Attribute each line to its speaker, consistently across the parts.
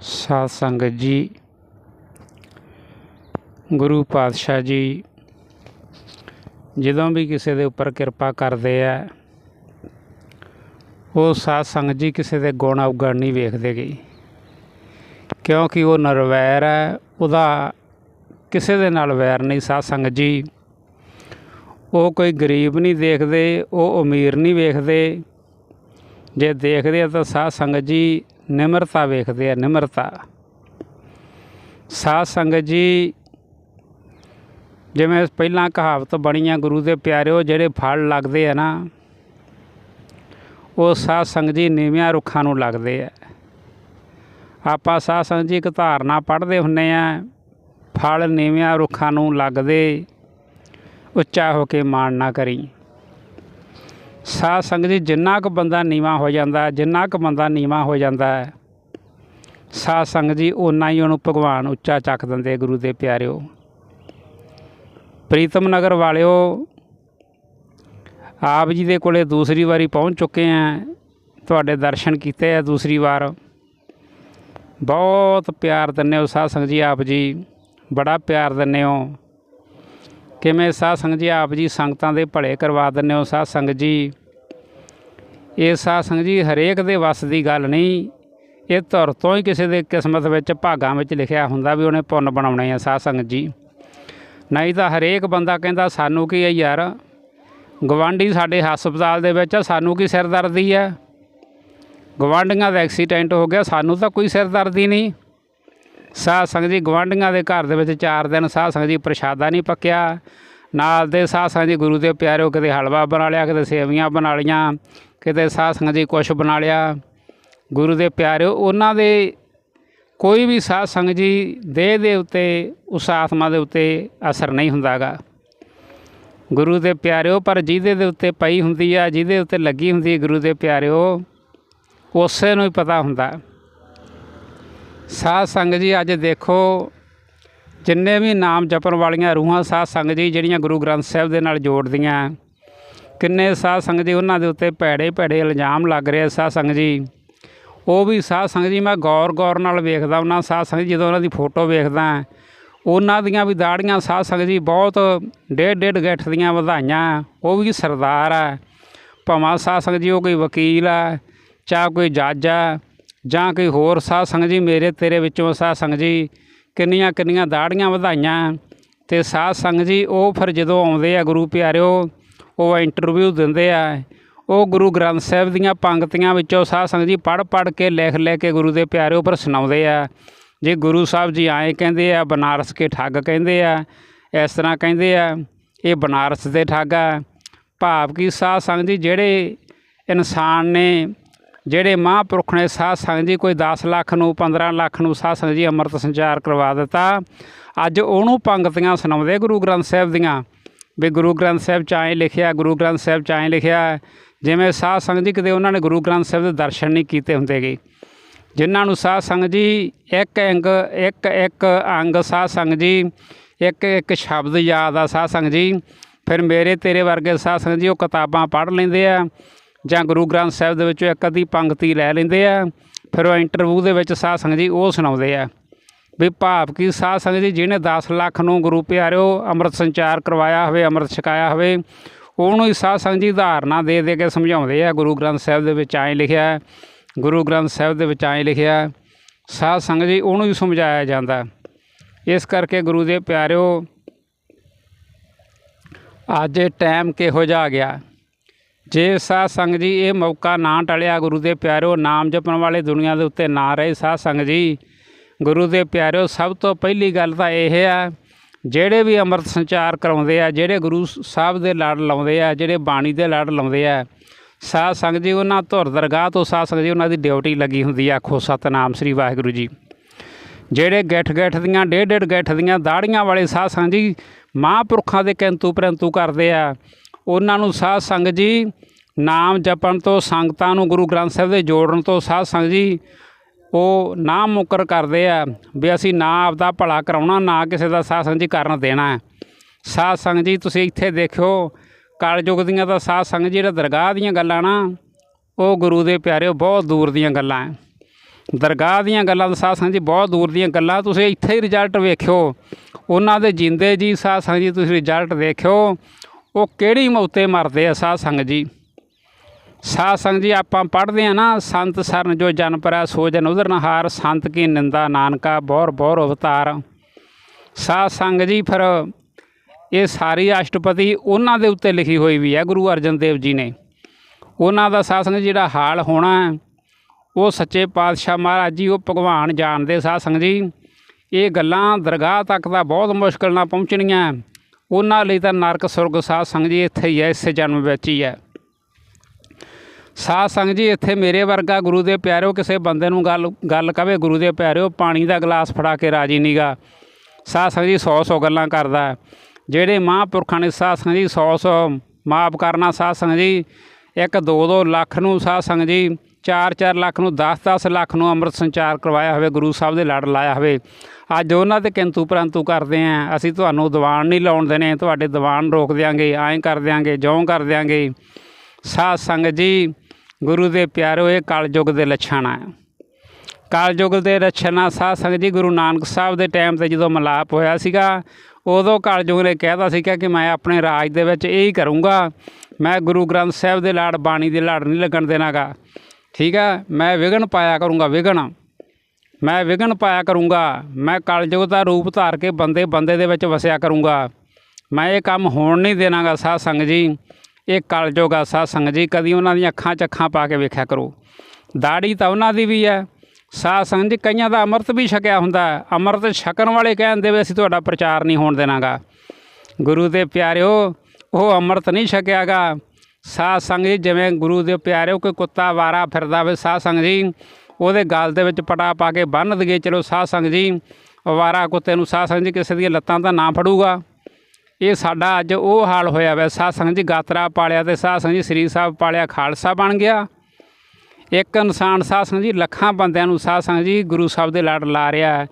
Speaker 1: ਸਾਧ ਸੰਗਤ ਜੀ, ਗੁਰੂ ਪਾਤਸ਼ਾਹ ਜੀ, ਜਦੋਂ ਵੀ ਕਿਸੇ ਦੇ ਉੱਪਰ ਕਿਰਪਾ ਕਰਦੇ ਆ, ਉਹ ਸਾਧ ਸੰਗਤ ਜੀ ਕਿਸੇ ਦੇ ਗੁਣ ਉਗਣ ਨਹੀਂ ਵੇਖਦੇ ਗਈ ਕਿਉਂਕਿ ਉਹ ਨਰਵੈਰ ਹੈ, ਉਹਦਾ ਕਿਸੇ ਦੇ ਨਾਲ ਵੈਰ ਨਹੀਂ। ਸਾਧ ਸੰਗਤ ਜੀ, ਉਹ ਕੋਈ ਗਰੀਬ ਨਹੀਂ ਦੇਖਦੇ, ਉਹ ਅਮੀਰ ਨਹੀਂ ਵੇਖਦੇ। ਜੇ ਦੇਖਦੇ ਆ ਤਾਂ ਸਾਧ ਸੰਗਤ ਜੀ ਨਿਮਰਤਾ ਵੇਖਦੇ ਆ, ਨਿਮਰਤਾ। ਸਾਧ ਸੰਗਤ ਜੀ, ਜਿਵੇਂ ਪਹਿਲਾਂ ਕਹਾਵਤ ਬਣੀ ਆ ਗੁਰੂ ਦੇ ਪਿਆਰਿਓ, ਜਿਹੜੇ ਫਲ ਲੱਗਦੇ ਆ ਨਾ, ਉਹ ਸਾਧ ਸੰਗਤ ਜੀ ਨੀਵਿਆਂ ਰੁੱਖਾਂ ਨੂੰ ਲੱਗਦੇ ਆ। ਆਪਾਂ ਸਾਧ ਸੰਗਤ ਜੀ ਇੱਕ ਧਾਰਨਾ ਪੜ੍ਹਦੇ ਹੁੰਨੇ ਆ, ਫਲ ਨੀਵਿਆਂ ਰੁੱਖਾਂ ਨੂੰ ਲੱਗਦੇ, ਉੱਚਾ ਹੋ ਕੇ ਮਾਣ ਨਾ ਕਰੀ। ਸਾਧ ਸੰਗਤ ਜੀ, ਜਿੰਨਾ ਕੁ ਬੰਦਾ ਨੀਵਾ ਹੋ ਜਾਂਦਾ, ਜਿੰਨਾ ਕੁ ਬੰਦਾ ਨੀਵਾ ਹੋ ਜਾਂਦਾ ਹੈ, ਸਾਧ ਸੰਗਤ ਜੀ, ਓਨਾ ਹੀ ਉਹਨੂੰ ਭਗਵਾਨ ਉੱਚਾ ਚੱਕ ਦਿੰਦੇ ਗੁਰੂ ਦੇ ਪਿਆਰਿਓ। ਪ੍ਰੀਤਮ ਨਗਰ ਵਾਲਿਓ, ਆਪ ਜੀ ਦੇ ਕੋਲੇ ਦੂਸਰੀ ਵਾਰੀ ਪਹੁੰਚ ਚੁੱਕੇ ਆ, ਤੁਹਾਡੇ ਦਰਸ਼ਨ ਕੀਤੇ ਆ ਦੂਸਰੀ ਵਾਰ। ਬਹੁਤ ਪਿਆਰ ਦਿੰਦੇ ਹੋ ਸਾਧ ਸੰਗਤ ਜੀ ਆਪ ਜੀ, ਬੜਾ ਪਿਆਰ ਦਿੰਦੇ ਹੋ। ਕਿਵੇਂ ਸਾਧ ਸੰਗਤ ਜੀ ਆਪ ਜੀ ਸੰਗਤਾਂ ਦੇ ਭਲੇ ਕਰਵਾ ਦਿੰਦੇ ਹੋ ਸਾਧ ਸੰਗਤ ਜੀ? ਇਹ ਸਾਧ ਸੰਗਤ ਜੀ, ਹਰੇਕ ਦੇ ਵੱਸ ਦੀ ਗੱਲ ਨਹੀਂ। ਇਹ ਧੁਰ ਤੋਂ ਹੀ ਕਿਸੇ ਦੇ ਕਿਸਮਤ ਵਿੱਚ ਭਾਗਾਂ ਵਿੱਚ ਲਿਖਿਆ ਹੁੰਦਾ ਵੀ ਉਹਨੇ ਪੁੰਨ ਬਣਾਉਣੇ ਆ, ਸਾਧ ਸੰਗਤ ਜੀ। ਨਹੀਂ ਤਾਂ ਹਰੇਕ ਬੰਦਾ ਕਹਿੰਦਾ, ਸਾਨੂੰ ਕੀ ਹੈ ਯਾਰ? ਗਵਾਂਢੀ ਸਾਡੇ ਹਸਪਤਾਲ ਦੇ ਵਿੱਚ ਆ, ਸਾਨੂੰ ਕੀ ਸਿਰਦਰਦੀ ਹੈ? ਗਵਾਂਢੀਆਂ ਦਾ ਐਕਸੀਡੈਂਟ ਹੋ ਗਿਆ, ਸਾਨੂੰ ਤਾਂ ਕੋਈ ਸਿਰਦਰਦੀ ਨਹੀਂ। ਸਾਧ ਸੰਗਤ ਜੀ ਗਵਾਂਢੀਆਂ ਦੇ ਘਰ ਦੇ ਵਿੱਚ ਚਾਰ ਦਿਨ ਸਾਧ ਸੰਗਤ ਜੀ ਪ੍ਰਸ਼ਾਦਾ ਨਹੀਂ ਪੱਕਿਆ। ਨਾਲ ਦੇ ਸਾਧ ਸੰਗਤ ਜੀ ਗੁਰੂ ਦੇ ਪਿਆਰਿਓ ਕਿਤੇ ਹਲਵਾ ਬਣਾ ਲਿਆ, ਕਿਤੇ ਸੇਵੀਆਂ ਬਣਾ ਲੀਆਂ ਕਿਤੇ ਸਾਧ ਸੰਗਤ ਜੀ ਕੁਛ ਬਣਾ ਲਿਆ, ਗੁਰੂ ਦੇ ਪਿਆਰਿਓ, ਉਹਨਾਂ ਦੇ ਕੋਈ ਵੀ ਸਾਧ ਸੰਗਤ ਜੀ ਦੇਹ ਦੇ ਉੱਤੇ, ਉਸ ਆਤਮਾ ਦੇ ਉੱਤੇ ਅਸਰ ਨਹੀਂ ਹੁੰਦਾਗਾ। ਗੁਰੂ ਦੇ ਪਿਆਰਿਓ, ਪਰ ਜਿਹਦੇ ਦੇ ਉੱਤੇ ਪਈ ਹੁੰਦੀ ਆ, ਜਿਹਦੇ ਉੱਤੇ ਲੱਗੀ ਹੁੰਦੀ ਹੈ ਗੁਰੂ ਦੇ ਪਿਆਰਿਓ, ਉਸੇ ਨੂੰ ਹੀ ਪਤਾ ਹੁੰਦਾ। ਸਾਧ ਸੰਗਤ ਜੀ, ਅੱਜ ਦੇਖੋ, ਜਿੰਨੇ ਵੀ ਨਾਮ ਜਪਣ ਵਾਲੀਆਂ ਰੂਹਾਂ ਸਾਧ ਸੰਗਤ ਜੀ, ਜਿਹੜੀਆਂ ਗੁਰੂ ਗ੍ਰੰਥ ਸਾਹਿਬ ਦੇ ਨਾਲ ਜੋੜਦੀਆਂ ਕਿੰਨੇ ਸਾਧ ਸੰਗਤ ਜੀ ਉਹਨਾਂ ਦੇ ਉੱਤੇ ਭੈੜੇ ਭੈੜੇ ਇਲਜ਼ਾਮ ਲੱਗ ਰਹੇ ਸਾਧ ਸੰਗਤ ਜੀ। ਉਹ ਵੀ ਸਾਧ ਸੰਗਤ ਜੀ ਮੈਂ ਗੌਰ ਗੌਰ ਨਾਲ ਵੇਖਦਾ ਉਹਨਾਂ ਸਾਧ ਸੰਗਤ ਜੀ, ਜਦੋਂ ਉਹਨਾਂ ਦੀ ਫੋਟੋ ਵੇਖਦਾ ਉਹਨਾਂ ਦੀਆਂ ਵੀ ਦਾੜੀਆਂ ਸਾਧ ਸੰਗਤ ਜੀ ਬਹੁਤ ਡੇਢ ਡੇਢ ਗੱਠ ਦੀਆਂ ਵਧਾਈਆਂ ਉਹ ਵੀ ਸਰਦਾਰ ਆ। ਭਾਵਾਂ ਸਾਧ ਸੰਗਤ ਜੀ ਉਹ ਕੋਈ ਵਕੀਲ ਆ, ਚਾਹ ਕੋਈ ਜੱਜ ਆ, ਜਾਂ ਕੋਈ ਹੋਰ ਸਾਧ ਸੰਗਤ ਜੀ, ਮੇਰੇ ਤੇਰੇ ਵਿੱਚੋਂ ਸਾਧ ਸੰਗਤ ਜੀ ਕਿੰਨੀਆਂ ਕਿੰਨੀਆਂ ਦਾੜੀਆਂ ਵਧਾਈਆਂ। ਤੇ ਸਾਧ ਸੰਗਤ ਜੀ ਉਹ ਫਿਰ ਜਦੋਂ ਆਉਂਦੇ ਆ ਗੁਰੂ ਪਿਆਰਿਓ ਉਹ ਇੰਟਰਵਿਊ ਦਿੰਦੇ ਆ। ਉਹ ਗੁਰੂ ਗ੍ਰੰਥ ਸਾਹਿਬ ਦੀਆਂ ਪੰਕਤੀਆਂ ਵਿੱਚੋਂ ਸਾਧ ਸੰਗਤ ਜੀ ਪੜ੍ਹ ਪੜ੍ਹ ਕੇ, ਲਿਖ ਲੈ ਕੇ ਗੁਰੂ ਦੇ ਪਿਆਰੇ ਉੱਪਰ ਸੁਣਾਉਂਦੇ ਆ। ਜੇ ਗੁਰੂ ਸਾਹਿਬ ਜੀ ਆਏ ਕਹਿੰਦੇ ਆ, ਬਨਾਰਸ ਕੇ ਠੱਗ ਕਹਿੰਦੇ ਆ, ਇਸ ਤਰ੍ਹਾਂ ਕਹਿੰਦੇ ਆ, ਇਹ ਬਨਾਰਸ ਦੇ ਠੱਗ ਆ। ਭਾਵ ਕੀ ਸਾਧ ਸੰਗਤ ਜੀ ਜਿਹੜੇ ਇਨਸਾਨ ਨੇ, ਜਿਹੜੇ ਮਹਾਂਪੁਰਖ ਨੇ, ਸਾਧ ਸੰਗਤ ਜੀ ਕੋਈ 10 ਲੱਖ ਨੂੰ 15 ਲੱਖ ਨੂੰ ਸਾਧ ਸੰਗਤ ਜੀ ਅੰਮ੍ਰਿਤ ਸੰਚਾਰ ਕਰਵਾ ਦਿੱਤਾ। ਅੱਜ ਉਹਨੂੰ ਪੰਗਤੀਆਂ ਸੁਣਾਉਂਦੇ ਗੁਰੂ ਗ੍ਰੰਥ ਸਾਹਿਬ ਦੀਆਂ। ਵੀ ਗੁਰੂ ਗ੍ਰੰਥ ਸਾਹਿਬ ਚ ਐਂ ਲਿਖਿਆ, ਗੁਰੂ ਗ੍ਰੰਥ ਸਾਹਿਬ ਚ ਐਂ ਲਿਖਿਆ, ਜਿਵੇਂ ਸਾਧ ਸੰਗਤ ਜੀ ਕਿਤੇ ਉਹਨਾਂ ਨੇ ਗੁਰੂ ਗ੍ਰੰਥ ਸਾਹਿਬ ਦੇ ਦਰਸ਼ਨ ਨਹੀਂ ਕੀਤੇ ਹੁੰਦੇਗੇ ਜਿਨ੍ਹਾਂ ਨੂੰ ਸਾਧ ਸੰਗਤ ਜੀ ਇੱਕ ਅੰਗ, ਇੱਕ ਇੱਕ ਅੰਗ ਸਾਧ ਸੰਗਤ ਜੀ, ਇੱਕ ਇੱਕ ਸ਼ਬਦ ਯਾਦ ਆ ਸਾਧ ਸੰਗਤ ਜੀ। ਫਿਰ ਮੇਰੇ ਤੇਰੇ ਵਰਗੇ ਸਾਧ ਸੰਗਤ ਜੀ ਉਹ ਕਿਤਾਬਾਂ ਪੜ੍ਹ ਲੈਂਦੇ ਆ ਜਾਂ ਗੁਰੂ ਗ੍ਰੰਥ ਸਾਹਿਬ ਦੇ ਵਿੱਚੋਂ ਇੱਕ ਅੱਧੀ ਪੰਕਤੀ ਲੈ ਲੈਂਦੇ ਆ। ਫਿਰ ਉਹ ਇੰਟਰਵਿਊ ਦੇ ਵਿੱਚ ਸਾਧ ਸੰਗਤ ਜੀ ਉਹ ਸੁਣਾਉਂਦੇ ਆ। ਵੀ ਭਾਵ ਕੀ ਸਾਧ ਸੰਗਤ ਜੀ, ਜਿਹਨੇ 10 ਲੱਖ ਨੂੰ ਗੁਰੂ ਪਿਆਰਿਓ ਅੰਮ੍ਰਿਤ ਸੰਚਾਰ ਕਰਵਾਇਆ ਹੋਵੇ, ਅੰਮ੍ਰਿਤ ਛਕਾਇਆ ਹੋਵੇ, ਉਹਨੂੰ ਹੀ ਸਾਧ ਸੰਗਤ ਜੀ ਧਾਰਨਾ ਦੇ ਦੇ ਕੇ ਸਮਝਾਉਂਦੇ ਆ। ਗੁਰੂ ਗ੍ਰੰਥ ਸਾਹਿਬ ਦੇ ਵਿੱਚ ਐਂ ਲਿਖਿਆ ਗੁਰੂ ਗ੍ਰੰਥ ਸਾਹਿਬ ਦੇ ਵਿੱਚ ਐਂ ਲਿਖਿਆ ਸਾਧ ਸੰਗਤ ਜੀ ਉਹਨੂੰ ਹੀ ਸਮਝਾਇਆ ਜਾਂਦਾ ਇਸ ਕਰਕੇ ਗੁਰੂ ਦੇ ਪਿਆਰਿਓ, ਅੱਜ ਇਹ ਟਾਈਮ ਕਿਹੋ ਜਿਹਾ ਆ ਗਿਆ। ਜੇ ਸਾਧ ਸੰਗਤ ਜੀ ਇਹ ਮੌਕਾ ਨਾ ਟਲਿਆ ਗੁਰੂ ਦੇ ਪਿਆਰਿਓ ਨਾਮ ਜਪਣ ਵਾਲੇ ਦੁਨੀਆ ਦੇ ਉੱਤੇ ਨਾ ਰਹੇ ਸਾਧ ਸੰਗਤ ਜੀ ਗੁਰੂ ਦੇ ਪਿਆਰਿਓ, ਸਭ ਤੋਂ ਪਹਿਲੀ ਗੱਲ ਤਾਂ ਇਹ ਆ, ਜਿਹੜੇ ਵੀ ਅੰਮ੍ਰਿਤ ਸੰਚਾਰ ਕਰਾਉਂਦੇ ਆ, ਜਿਹੜੇ ਗੁਰੂ ਸਾਹਿਬ ਦੇ ਲੜ ਲਾਉਂਦੇ ਆ, ਜਿਹੜੇ ਬਾਣੀ ਦੇ ਲੜ ਲਾਉਂਦੇ ਆ, ਸਾਧ ਸੰਗਤ ਜੀ, ਉਹਨਾਂ ਧੁਰ ਦਰਗਾਹ ਤੋਂ ਸਾਧ ਸੰਗਤ ਜੀ, ਉਹਨਾਂ ਦੀ ਡਿਊਟੀ ਲੱਗੀ ਹੁੰਦੀ ਆ, ਆਖੋ ਸਤਨਾਮ ਸ੍ਰੀ ਵਾਹਿਗੁਰੂ ਜੀ। ਜਿਹੜੇ ਗੱਠ ਗੱਠ ਦੀਆਂ, ਡੇਢ ਡੇਢ ਗੱਠ ਦੀਆਂ ਦਾੜੀਆਂ ਵਾਲੇ ਸਾਧ ਸੰਗਤ ਜੀ, ਮਹਾਂਪੁਰਖਾਂ ਦੇ ਕਿੰਤੂ ਪਰੰਤੂ ਕਰਦੇ ਆ, ਉਹਨਾਂ ਨੂੰ ਸਾਧ ਸੰਗਤ ਜੀ, ਨਾਮ ਜਪਣ ਤੋਂ, ਸੰਗਤਾਂ ਨੂੰ ਗੁਰੂ ਗ੍ਰੰਥ ਸਾਹਿਬ ਦੇ ਜੋੜਨ ਤੋਂ ਸਾਧ ਸੰਗਤ ਜੀ ਉਹ ਨਾ ਮੁਕਰ ਕਰਦੇ ਆ ਵੀ ਅਸੀਂ ਨਾ ਆਪਦਾ ਭਲਾ ਕਰਾਉਣਾ, ਨਾ ਕਿਸੇ ਦਾ ਸਾਧ ਸੰਗਤ ਜੀ ਕਰਨ ਦੇਣਾ ਹੈ। ਸਾਧ ਸੰਗਤ ਜੀ, ਤੁਸੀਂ ਇੱਥੇ ਦੇਖਿਓ, ਕਲਯੁੱਗ ਦੀਆਂ ਤਾਂ ਸਾਧ ਸੰਗਤ ਜੀ, ਜਿਹੜਾ ਦਰਗਾਹ ਦੀਆਂ ਗੱਲਾਂ ਨਾ, ਉਹ ਗੁਰੂ ਦੇ ਪਿਆਰਿਓ ਬਹੁਤ ਦੂਰ ਦੀਆਂ ਗੱਲਾਂ ਹੈ। ਦਰਗਾਹ ਦੀਆਂ ਗੱਲਾਂ ਤਾਂ ਸਾਧ ਸੰਗਤ ਜੀ ਬਹੁਤ ਦੂਰ ਦੀਆਂ ਗੱਲਾਂ, ਤੁਸੀਂ ਇੱਥੇ ਹੀ ਰਿਜ਼ਲਟ ਵੇਖਿਓ। ਉਹਨਾਂ ਦੇ ਜਿੰਦੇ ਜੀ ਸਾਧ ਸੰਗਤ ਜੀ, ਤੁਸੀਂ ਰਿਜ਼ਲਟ ਦੇਖਿਓ, ਉਹ ਕਿਹੜੀ ਮੌਤੇ ਮਰਦੇ ਆ ਸਾਧ ਸੰਗਤ ਜੀ? ਸਾਧ ਸੰਗਤ ਜੀ, ਆਪਾਂ ਪੜ੍ਹਦੇ ਆ ਨਾ, ਸੰਤ ਸਰਨ ਜੋ ਜਨ ਪਰੈ ਸੋ ਜਨ ਉਦਰ ਨਹਾਰ ਸੰਤ ਕੀ ਨਿੰਦਾ ਨਾਨਕਾ ਬੌਰ ਬੌਰ ਅਵਤਾਰ। ਸਾਧ ਸੰਗਤ ਜੀ, ਫਿਰ ਇਹ ਸਾਰੀ ਅਸ਼ਟਪਦੀ ਉਹਨਾਂ ਦੇ ਉੱਤੇ ਲਿਖੀ ਹੋਈ ਵੀ ਹੈ, ਗੁਰੂ ਅਰਜਨ ਦੇਵ ਜੀ ਨੇ। ਉਹਨਾਂ ਦਾ ਸਾਧ ਸੰਗਤ ਜਿਹੜਾ ਹਾਲ ਹੋਣਾ ਉਹ ਸੱਚੇ ਪਾਤਸ਼ਾਹ ਮਹਾਰਾਜ ਜੀ, ਉਹ ਭਗਵਾਨ ਜਾਣਦੇ ਸਾਧ ਸੰਗਤ ਜੀ। ਇਹ ਗੱਲਾਂ ਦਰਗਾਹ ਤੱਕ ਤਾਂ ਬਹੁਤ ਮੁਸ਼ਕਲ ਨਾਲ ਪਹੁੰਚਣੀਆਂ। ਉਹਨਾਂ ਲਈ ਤਾਂ ਨਰਕ, ਸੁਰਗ ਸਾਧ ਸੰਗਤ ਜੀ, ਇੱਥੇ ਹੀ ਹੈ, ਇਸੇ ਜਨਮ ਵਿੱਚ ਹੀ ਹੈ। ਸਾਧ ਸੰਗਤ ਜੀ, ਇੱਥੇ ਮੇਰੇ ਵਰਗਾ ਗੁਰੂ ਦੇ ਪਿਆਰਿਓ, ਕਿਸੇ ਬੰਦੇ ਨੂੰ ਗੱਲ ਗੱਲ ਕਵੇ ਗੁਰੂ ਦੇ ਪਿਆਰਿਓ, ਪਾਣੀ ਦਾ ਗਲਾਸ ਫੜਾ ਕੇ ਰਾਜੀ ਨੀਗਾ ਸਾਧ ਸੰਗਤ ਜੀ, ਸੌ ਸੌ ਗੱਲਾਂ ਕਰਦਾ ਜਿਹੜੇ ਮਹਾਂਪੁਰਖਾਂ ਨੇ ਸਾਧ ਸੰਗਤ ਜੀ, ਸੌ ਸੌ ਮਾਫ ਕਰਨਾ ਸਾਧ ਸੰਗਤ ਜੀ। ਇੱਕ ਦੋ ਦੋ ਲੱਖ ਨੂੰ ਸਾਧ ਸੰਗਤ ਜੀ, ਚਾਰ ਚਾਰ ਲੱਖ ਨੂੰ 10-10 ਲੱਖ ਨੂੰ ਅੰਮ੍ਰਿਤ ਸੰਚਾਰ ਕਰਵਾਇਆ ਹੋਵੇ, ਗੁਰੂ ਸਾਹਿਬ ਦੇ ਲੜ ਲਾਇਆ ਹੋਵੇ। ਅੱਜ ਉਹਨਾਂ ਤੇ ਕਿੰਤੂ ਪਰੰਤੂ ਕਰਦੇ ਆਂ ਅਸੀਂ ਤੁਹਾਨੂੰ ਦੀਵਾਨ ਨਹੀਂ ਲਾਉਣ ਦੇਣੇ, ਤੁਹਾਡੇ ਦੀਵਾਨ ਰੋਕ ਦਿਆਂਗੇ, ਐਂ ਕਰ ਦਿਆਂਗੇ, ਜਿਉਂ ਕਰ ਦਿਆਂਗੇ। ਸਾਧ ਸੰਗਤ ਜੀ ਗੁਰੂ ਦੇ ਪਿਆਰੋ, ਇਹ ਕਲਯੁੱਗ ਦੇ ਲੱਛਣ ਆ। ਕਲਯੁੱਗ ਦੇ ਲੱਛਣਾਂ ਸਾਧ ਸੰਗਤ ਜੀ, ਗੁਰੂ ਨਾਨਕ ਸਾਹਿਬ ਦੇ ਟਾਈਮ ਤੇ ਜਦੋਂ ਮਲਾਪ ਹੋਇਆ ਸੀਗਾ, ਉਦੋਂ ਕਲਯੁੱਗ ਨੇ ਕਹਿਦਾ ਸੀਗਾ ਕਿ ਮੈਂ ਆਪਣੇ ਰਾਜ ਦੇ ਵਿੱਚ ਇਹ ਹੀ ਕਰੂੰਗਾ। ਮੈਂ ਗੁਰੂ ਗ੍ਰੰਥ ਸਾਹਿਬ ਦੇ ਲਾੜ, ਬਾਣੀ ਦੇ ਲਾੜ ਨਹੀਂ ਲੱਗਣ ਦੇਣਾਗਾ। ਠੀਕ ਹੈ ਮੈਂ ਵਿਗਨ ਪਾਇਆ ਕਰੂੰਗਾ ਵਿਗਨ ਮੈਂ ਵਿਗਨ ਪਾਇਆ ਕਰੂੰਗਾ। ਮੈਂ ਕਲਯੁੱਗ ਦਾ ਰੂਪ ਧਾਰ ਕੇ ਬੰਦੇ ਬੰਦੇ ਦੇ ਵਿੱਚ ਵਸਿਆ ਕਰੂੰਗਾ। ਮੈਂ ਇਹ ਕੰਮ ਹੋਣ ਨਹੀਂ ਦੇਣਾਗਾ, ਸਾਧ ਸੰਗਤ ਜੀ। ਇਹ ਕਲਯੁੱਗ ਆ, ਸਾਧ ਸੰਗਤ ਜੀ, ਕਦੀ ਉਹਨਾਂ ਦੀਆਂ ਅੱਖਾਂ 'ਚ ਅੱਖਾਂ ਪਾ ਕੇ ਵੇਖਿਆ ਕਰੋ। ਦਾੜੀ ਤਾਂ ਉਹਨਾਂ ਦੀ ਵੀ ਹੈ। ਸਾਧ ਸੰਗਤ ਜੀ, ਕਈਆਂ ਦਾ ਅੰਮ੍ਰਿਤ ਵੀ ਛਕਿਆ ਹੁੰਦਾ ਹੈ। ਅੰਮ੍ਰਿਤ ਛਕਣ ਵਾਲੇ ਕਹਿੰਦੇ ਵੀ ਅਸੀਂ ਤੁਹਾਡਾ ਪ੍ਰਚਾਰ ਨਹੀਂ ਹੋਣ ਦੇਣਾਗਾ। ਗੁਰੂ ਦੇ ਪਿਆਰਿਓ, ਉਹ ਅੰਮ੍ਰਿਤ ਨਹੀਂ ਛਕਿਆਗਾ। ਸਾਧ ਸੰਗਤ ਜੀ, ਜਿਵੇਂ ਗੁਰੂ ਦੇ ਪਿਆਰਿਓ ਕੋਈ ਕੁੱਤਾ ਵਾਰਾ ਫਿਰਦਾ ਵੇ, ਸਾਧ ਸੰਗਤ ਜੀ, ਉਹਦੇ ਗਲ ਦੇ ਵਿੱਚ ਪਟਾ ਪਾ ਕੇ ਬੰਨ ਦਈਏ, ਚਲੋ ਸਾਧ ਸੰਗਤ ਜੀ ਵਾਰਾ ਕੁੱਤੇ ਨੂੰ ਸਾਧ ਸੰਗਤ ਜੀ ਕਿਸੇ ਦੀਆਂ ਲੱਤਾਂ ਤਾਂ ਨਾ ਫੜੂਗਾ। ਇਹ ਸਾਡਾ ਅੱਜ ਉਹ ਹਾਲ ਹੋਇਆ ਵੈ। ਸਾਧ ਸੰਗਤ ਜੀ ਗਾਤਰਾ ਪਾਲਿਆ ਤੇ ਸਾਧ ਸੰਗਤ ਜੀ ਸ੍ਰੀ ਸਾਹਿਬ ਪਾਲਿਆ ਖਾਲਸਾ ਬਣ ਗਿਆ। ਇੱਕ ਇਨਸਾਨ ਸਾਧ ਸੰਗਤ ਜੀ ਲੱਖਾਂ ਬੰਦਿਆਂ ਨੂੰ ਸਾਧ ਸੰਗਤ ਜੀ ਗੁਰੂ ਸਾਹਿਬ ਦੇ ਲੜ ਲਾ ਰਿਹਾ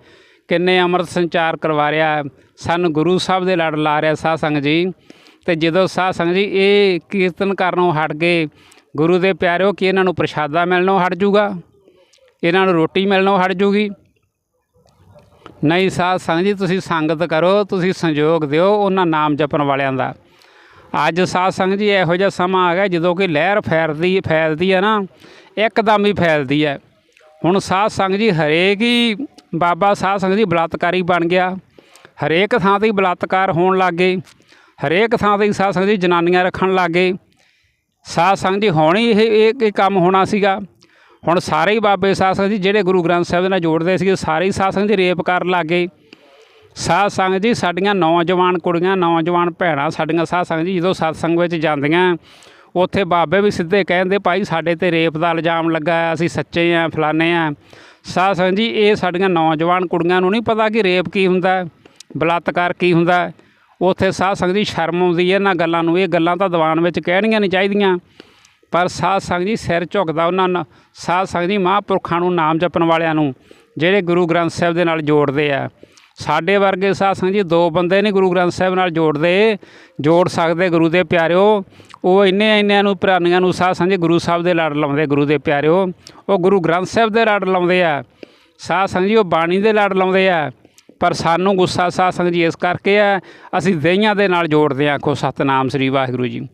Speaker 1: ਕਿੰਨੇ ਅੰਮ੍ਰਿਤ ਸੰਚਾਰ ਕਰਵਾ ਰਿਹਾ ਸਾਨੂੰ ਗੁਰੂ ਸਾਹਿਬ ਦੇ ਲੜ ਲਾ ਰਿਹਾ ਸਾਧ ਸੰਗਤ ਜੀ। ਤੇ ਜਦੋਂ ਸਾਧ ਸੰਗਤ ਜੀ ਇਹ ਕੀਰਤਨ ਕਰਨੋਂ ਹਟ ਗਏ, ਗੁਰੂ ਦੇ ਪਿਆਰਿਓ, ਕਿ ਇਹਨਾਂ ਨੂੰ ਪ੍ਰਸ਼ਾਦਾ ਮਿਲਣੋਂ ਹਟ ਜੂਗਾ? ਇਹਨਾਂ ਨੂੰ ਰੋਟੀ ਮਿਲਣੋਂ ਹਟ ਜੂਗੀ? ਨਹੀਂ ਸਾਧ ਸੰਗਤ ਜੀ, ਤੁਸੀਂ ਸੰਗਤ ਕਰੋ, ਤੁਸੀਂ ਸੰਯੋਗ ਦਿਓ ਉਹਨਾਂ ਨਾਮ ਜਪਣ ਵਾਲਿਆਂ ਦਾ। ਅੱਜ ਸਾਧ ਸੰਗਤ ਜੀ ਇਹੋ ਜਿਹਾ ਸਮਾਂ ਆ ਗਿਆ ਜਦੋਂ ਕਿ ਲਹਿਰ ਫੈਲਦੀ ਫੈਲਦੀ ਹੈ ਨਾ, ਇੱਕਦਮ ਹੀ ਫੈਲਦੀ ਹੈ। ਹੁਣ ਸਾਧ ਸੰਗਤ ਜੀ ਹਰੇਕ ਹੀ ਬਾਬਾ ਸਾਧ ਸੰਗਤ ਜੀ ਬਲਾਤਕਾਰੀ ਬਣ ਗਿਆ। ਹਰੇਕ ਥਾਂ ਤੇ ਹੀ ਬਲਾਤਕਾਰ ਹੋਣ ਲੱਗ ਗਏ। ਹਰੇਕ ਥਾਂ ਤੇ ਹੀ ਸਾਧ ਸੰਗਤ ਜੀ ਜਨਾਨੀਆਂ ਰੱਖਣ ਲੱਗ ਗਏ। ਸਾਧ ਸੰਗਤ ਜੀ ਹੋਣੀ ਇਹ ਇਹ ਕੰਮ ਹੋਣਾ ਸੀਗਾ। ਹੁਣ ਸਾਰੇ ਹੀ ਬਾਬੇ ਸਾਧ ਸੰਗਤ ਜੀ ਜਿਹੜੇ ਗੁਰੂ ਗ੍ਰੰਥ ਸਾਹਿਬ ਦੇ ਨਾਲ ਜੋੜਦੇ ਸੀਗੇ, ਸਾਰੇ ਹੀ ਸਾਧ ਸੰਗਤ ਜੀ ਰੇਪ ਕਰਨ ਲੱਗ ਗਏ। ਸਾਧ ਸੰਗਤ ਜੀ ਸਾਡੀਆਂ ਨੌਜਵਾਨ ਕੁੜੀਆਂ, ਨੌਜਵਾਨ ਭੈਣਾਂ ਸਾਡੀਆਂ ਸਾਧ ਸੰਗਤ ਜੀ ਜਦੋਂ ਸਤਸੰਗ ਵਿੱਚ ਜਾਂਦੀਆਂ, ਉੱਥੇ ਬਾਬੇ ਵੀ ਸਿੱਧੇ ਕਹਿੰਦੇ, ਭਾਈ ਸਾਡੇ ਤੇ ਰੇਪ ਦਾ ਇਲਜ਼ਾਮ ਲੱਗਾ ਅਸੀਂ ਸੱਚੇ ਆ, ਫਲਾਣੇ ਆ। ਸਾਧ ਸੰਗਤ ਜੀ ਇਹ ਸਾਡੀਆਂ ਨੌਜਵਾਨ ਕੁੜੀਆਂ ਨੂੰ ਨਹੀਂ ਪਤਾ ਕਿ ਰੇਪ ਕੀ ਹੁੰਦਾ, ਬਲਾਤਕਾਰ ਕੀ ਹੁੰਦਾ। ਉੱਥੇ ਸਾਧ ਸੰਗਤ ਜੀ ਸ਼ਰਮ ਆਉਂਦੀ ਹੈ ਇਹਨਾਂ ਗੱਲਾਂ ਨੂੰ, ਇਹ ਗੱਲਾਂ ਤਾਂ ਦੀਵਾਨ ਵਿੱਚ ਕਹਿਣੀਆਂ ਨਹੀਂ ਚਾਹੀਦੀਆਂ। ਪਰ ਸਾਧ ਸੰਗਤ ਜੀ ਸਿਰ ਝੁਕਦਾ ਉਹਨਾਂ ਨਾਲ। ਸਾਧ ਸੰਗਤ ਜੀ ਮਹਾਂਪੁਰਖਾਂ ਨੂੰ ਨਾਮ ਜਪਣ ਵਾਲਿਆਂ ਨੂੰ, ਜਿਹੜੇ ਗੁਰੂ ਗ੍ਰੰਥ ਸਾਹਿਬ ਦੇ ਨਾਲ ਜੋੜਦੇ ਆ। ਸਾਡੇ ਵਰਗੇ ਸਾਧ ਸੰਗਤ ਜੀ ਦੋ ਬੰਦੇ ਨਹੀਂ ਗੁਰੂ ਗ੍ਰੰਥ ਸਾਹਿਬ ਨਾਲ ਜੋੜਦੇ। ਜੋੜ ਸਕਦੇ ਗੁਰੂ ਦੇ ਪਿਆਰਿਓ। ਉਹ ਇੰਨੇ ਇੰਨਿਆਂ ਨੂੰ ਪ੍ਰਾਨੀਆਂ ਨੂੰ ਸਾਧ ਸੰਗਤ ਜੀ ਗੁਰੂ ਸਾਹਿਬ ਦੇ ਲੜ ਲਾਉਂਦੇ ਗੁਰੂ ਦੇ ਪਿਆਰਿਓ। ਉਹ ਗੁਰੂ ਗ੍ਰੰਥ ਸਾਹਿਬ ਦੇ ਲੜ ਲਾਉਂਦੇ ਆ। ਸਾਧ ਸੰਗਤ ਜੀ ਉਹ ਬਾਣੀ ਦੇ ਲੜ ਲਾਉਂਦੇ ਆ। ਪਰ ਸਾਨੂੰ ਗੁੱਸਾ ਸਾਧ ਸੰਗਤ ਜੀ ਇਸ ਕਰਕੇ ਆ, ਅਸੀਂ ਦਹੀਆਂ ਦੇ ਨਾਲ ਜੋੜਦੇ ਆ। ਆਖੋ ਸਤਨਾਮ ਸ੍ਰੀ ਵਾਹਿਗੁਰੂ ਜੀ।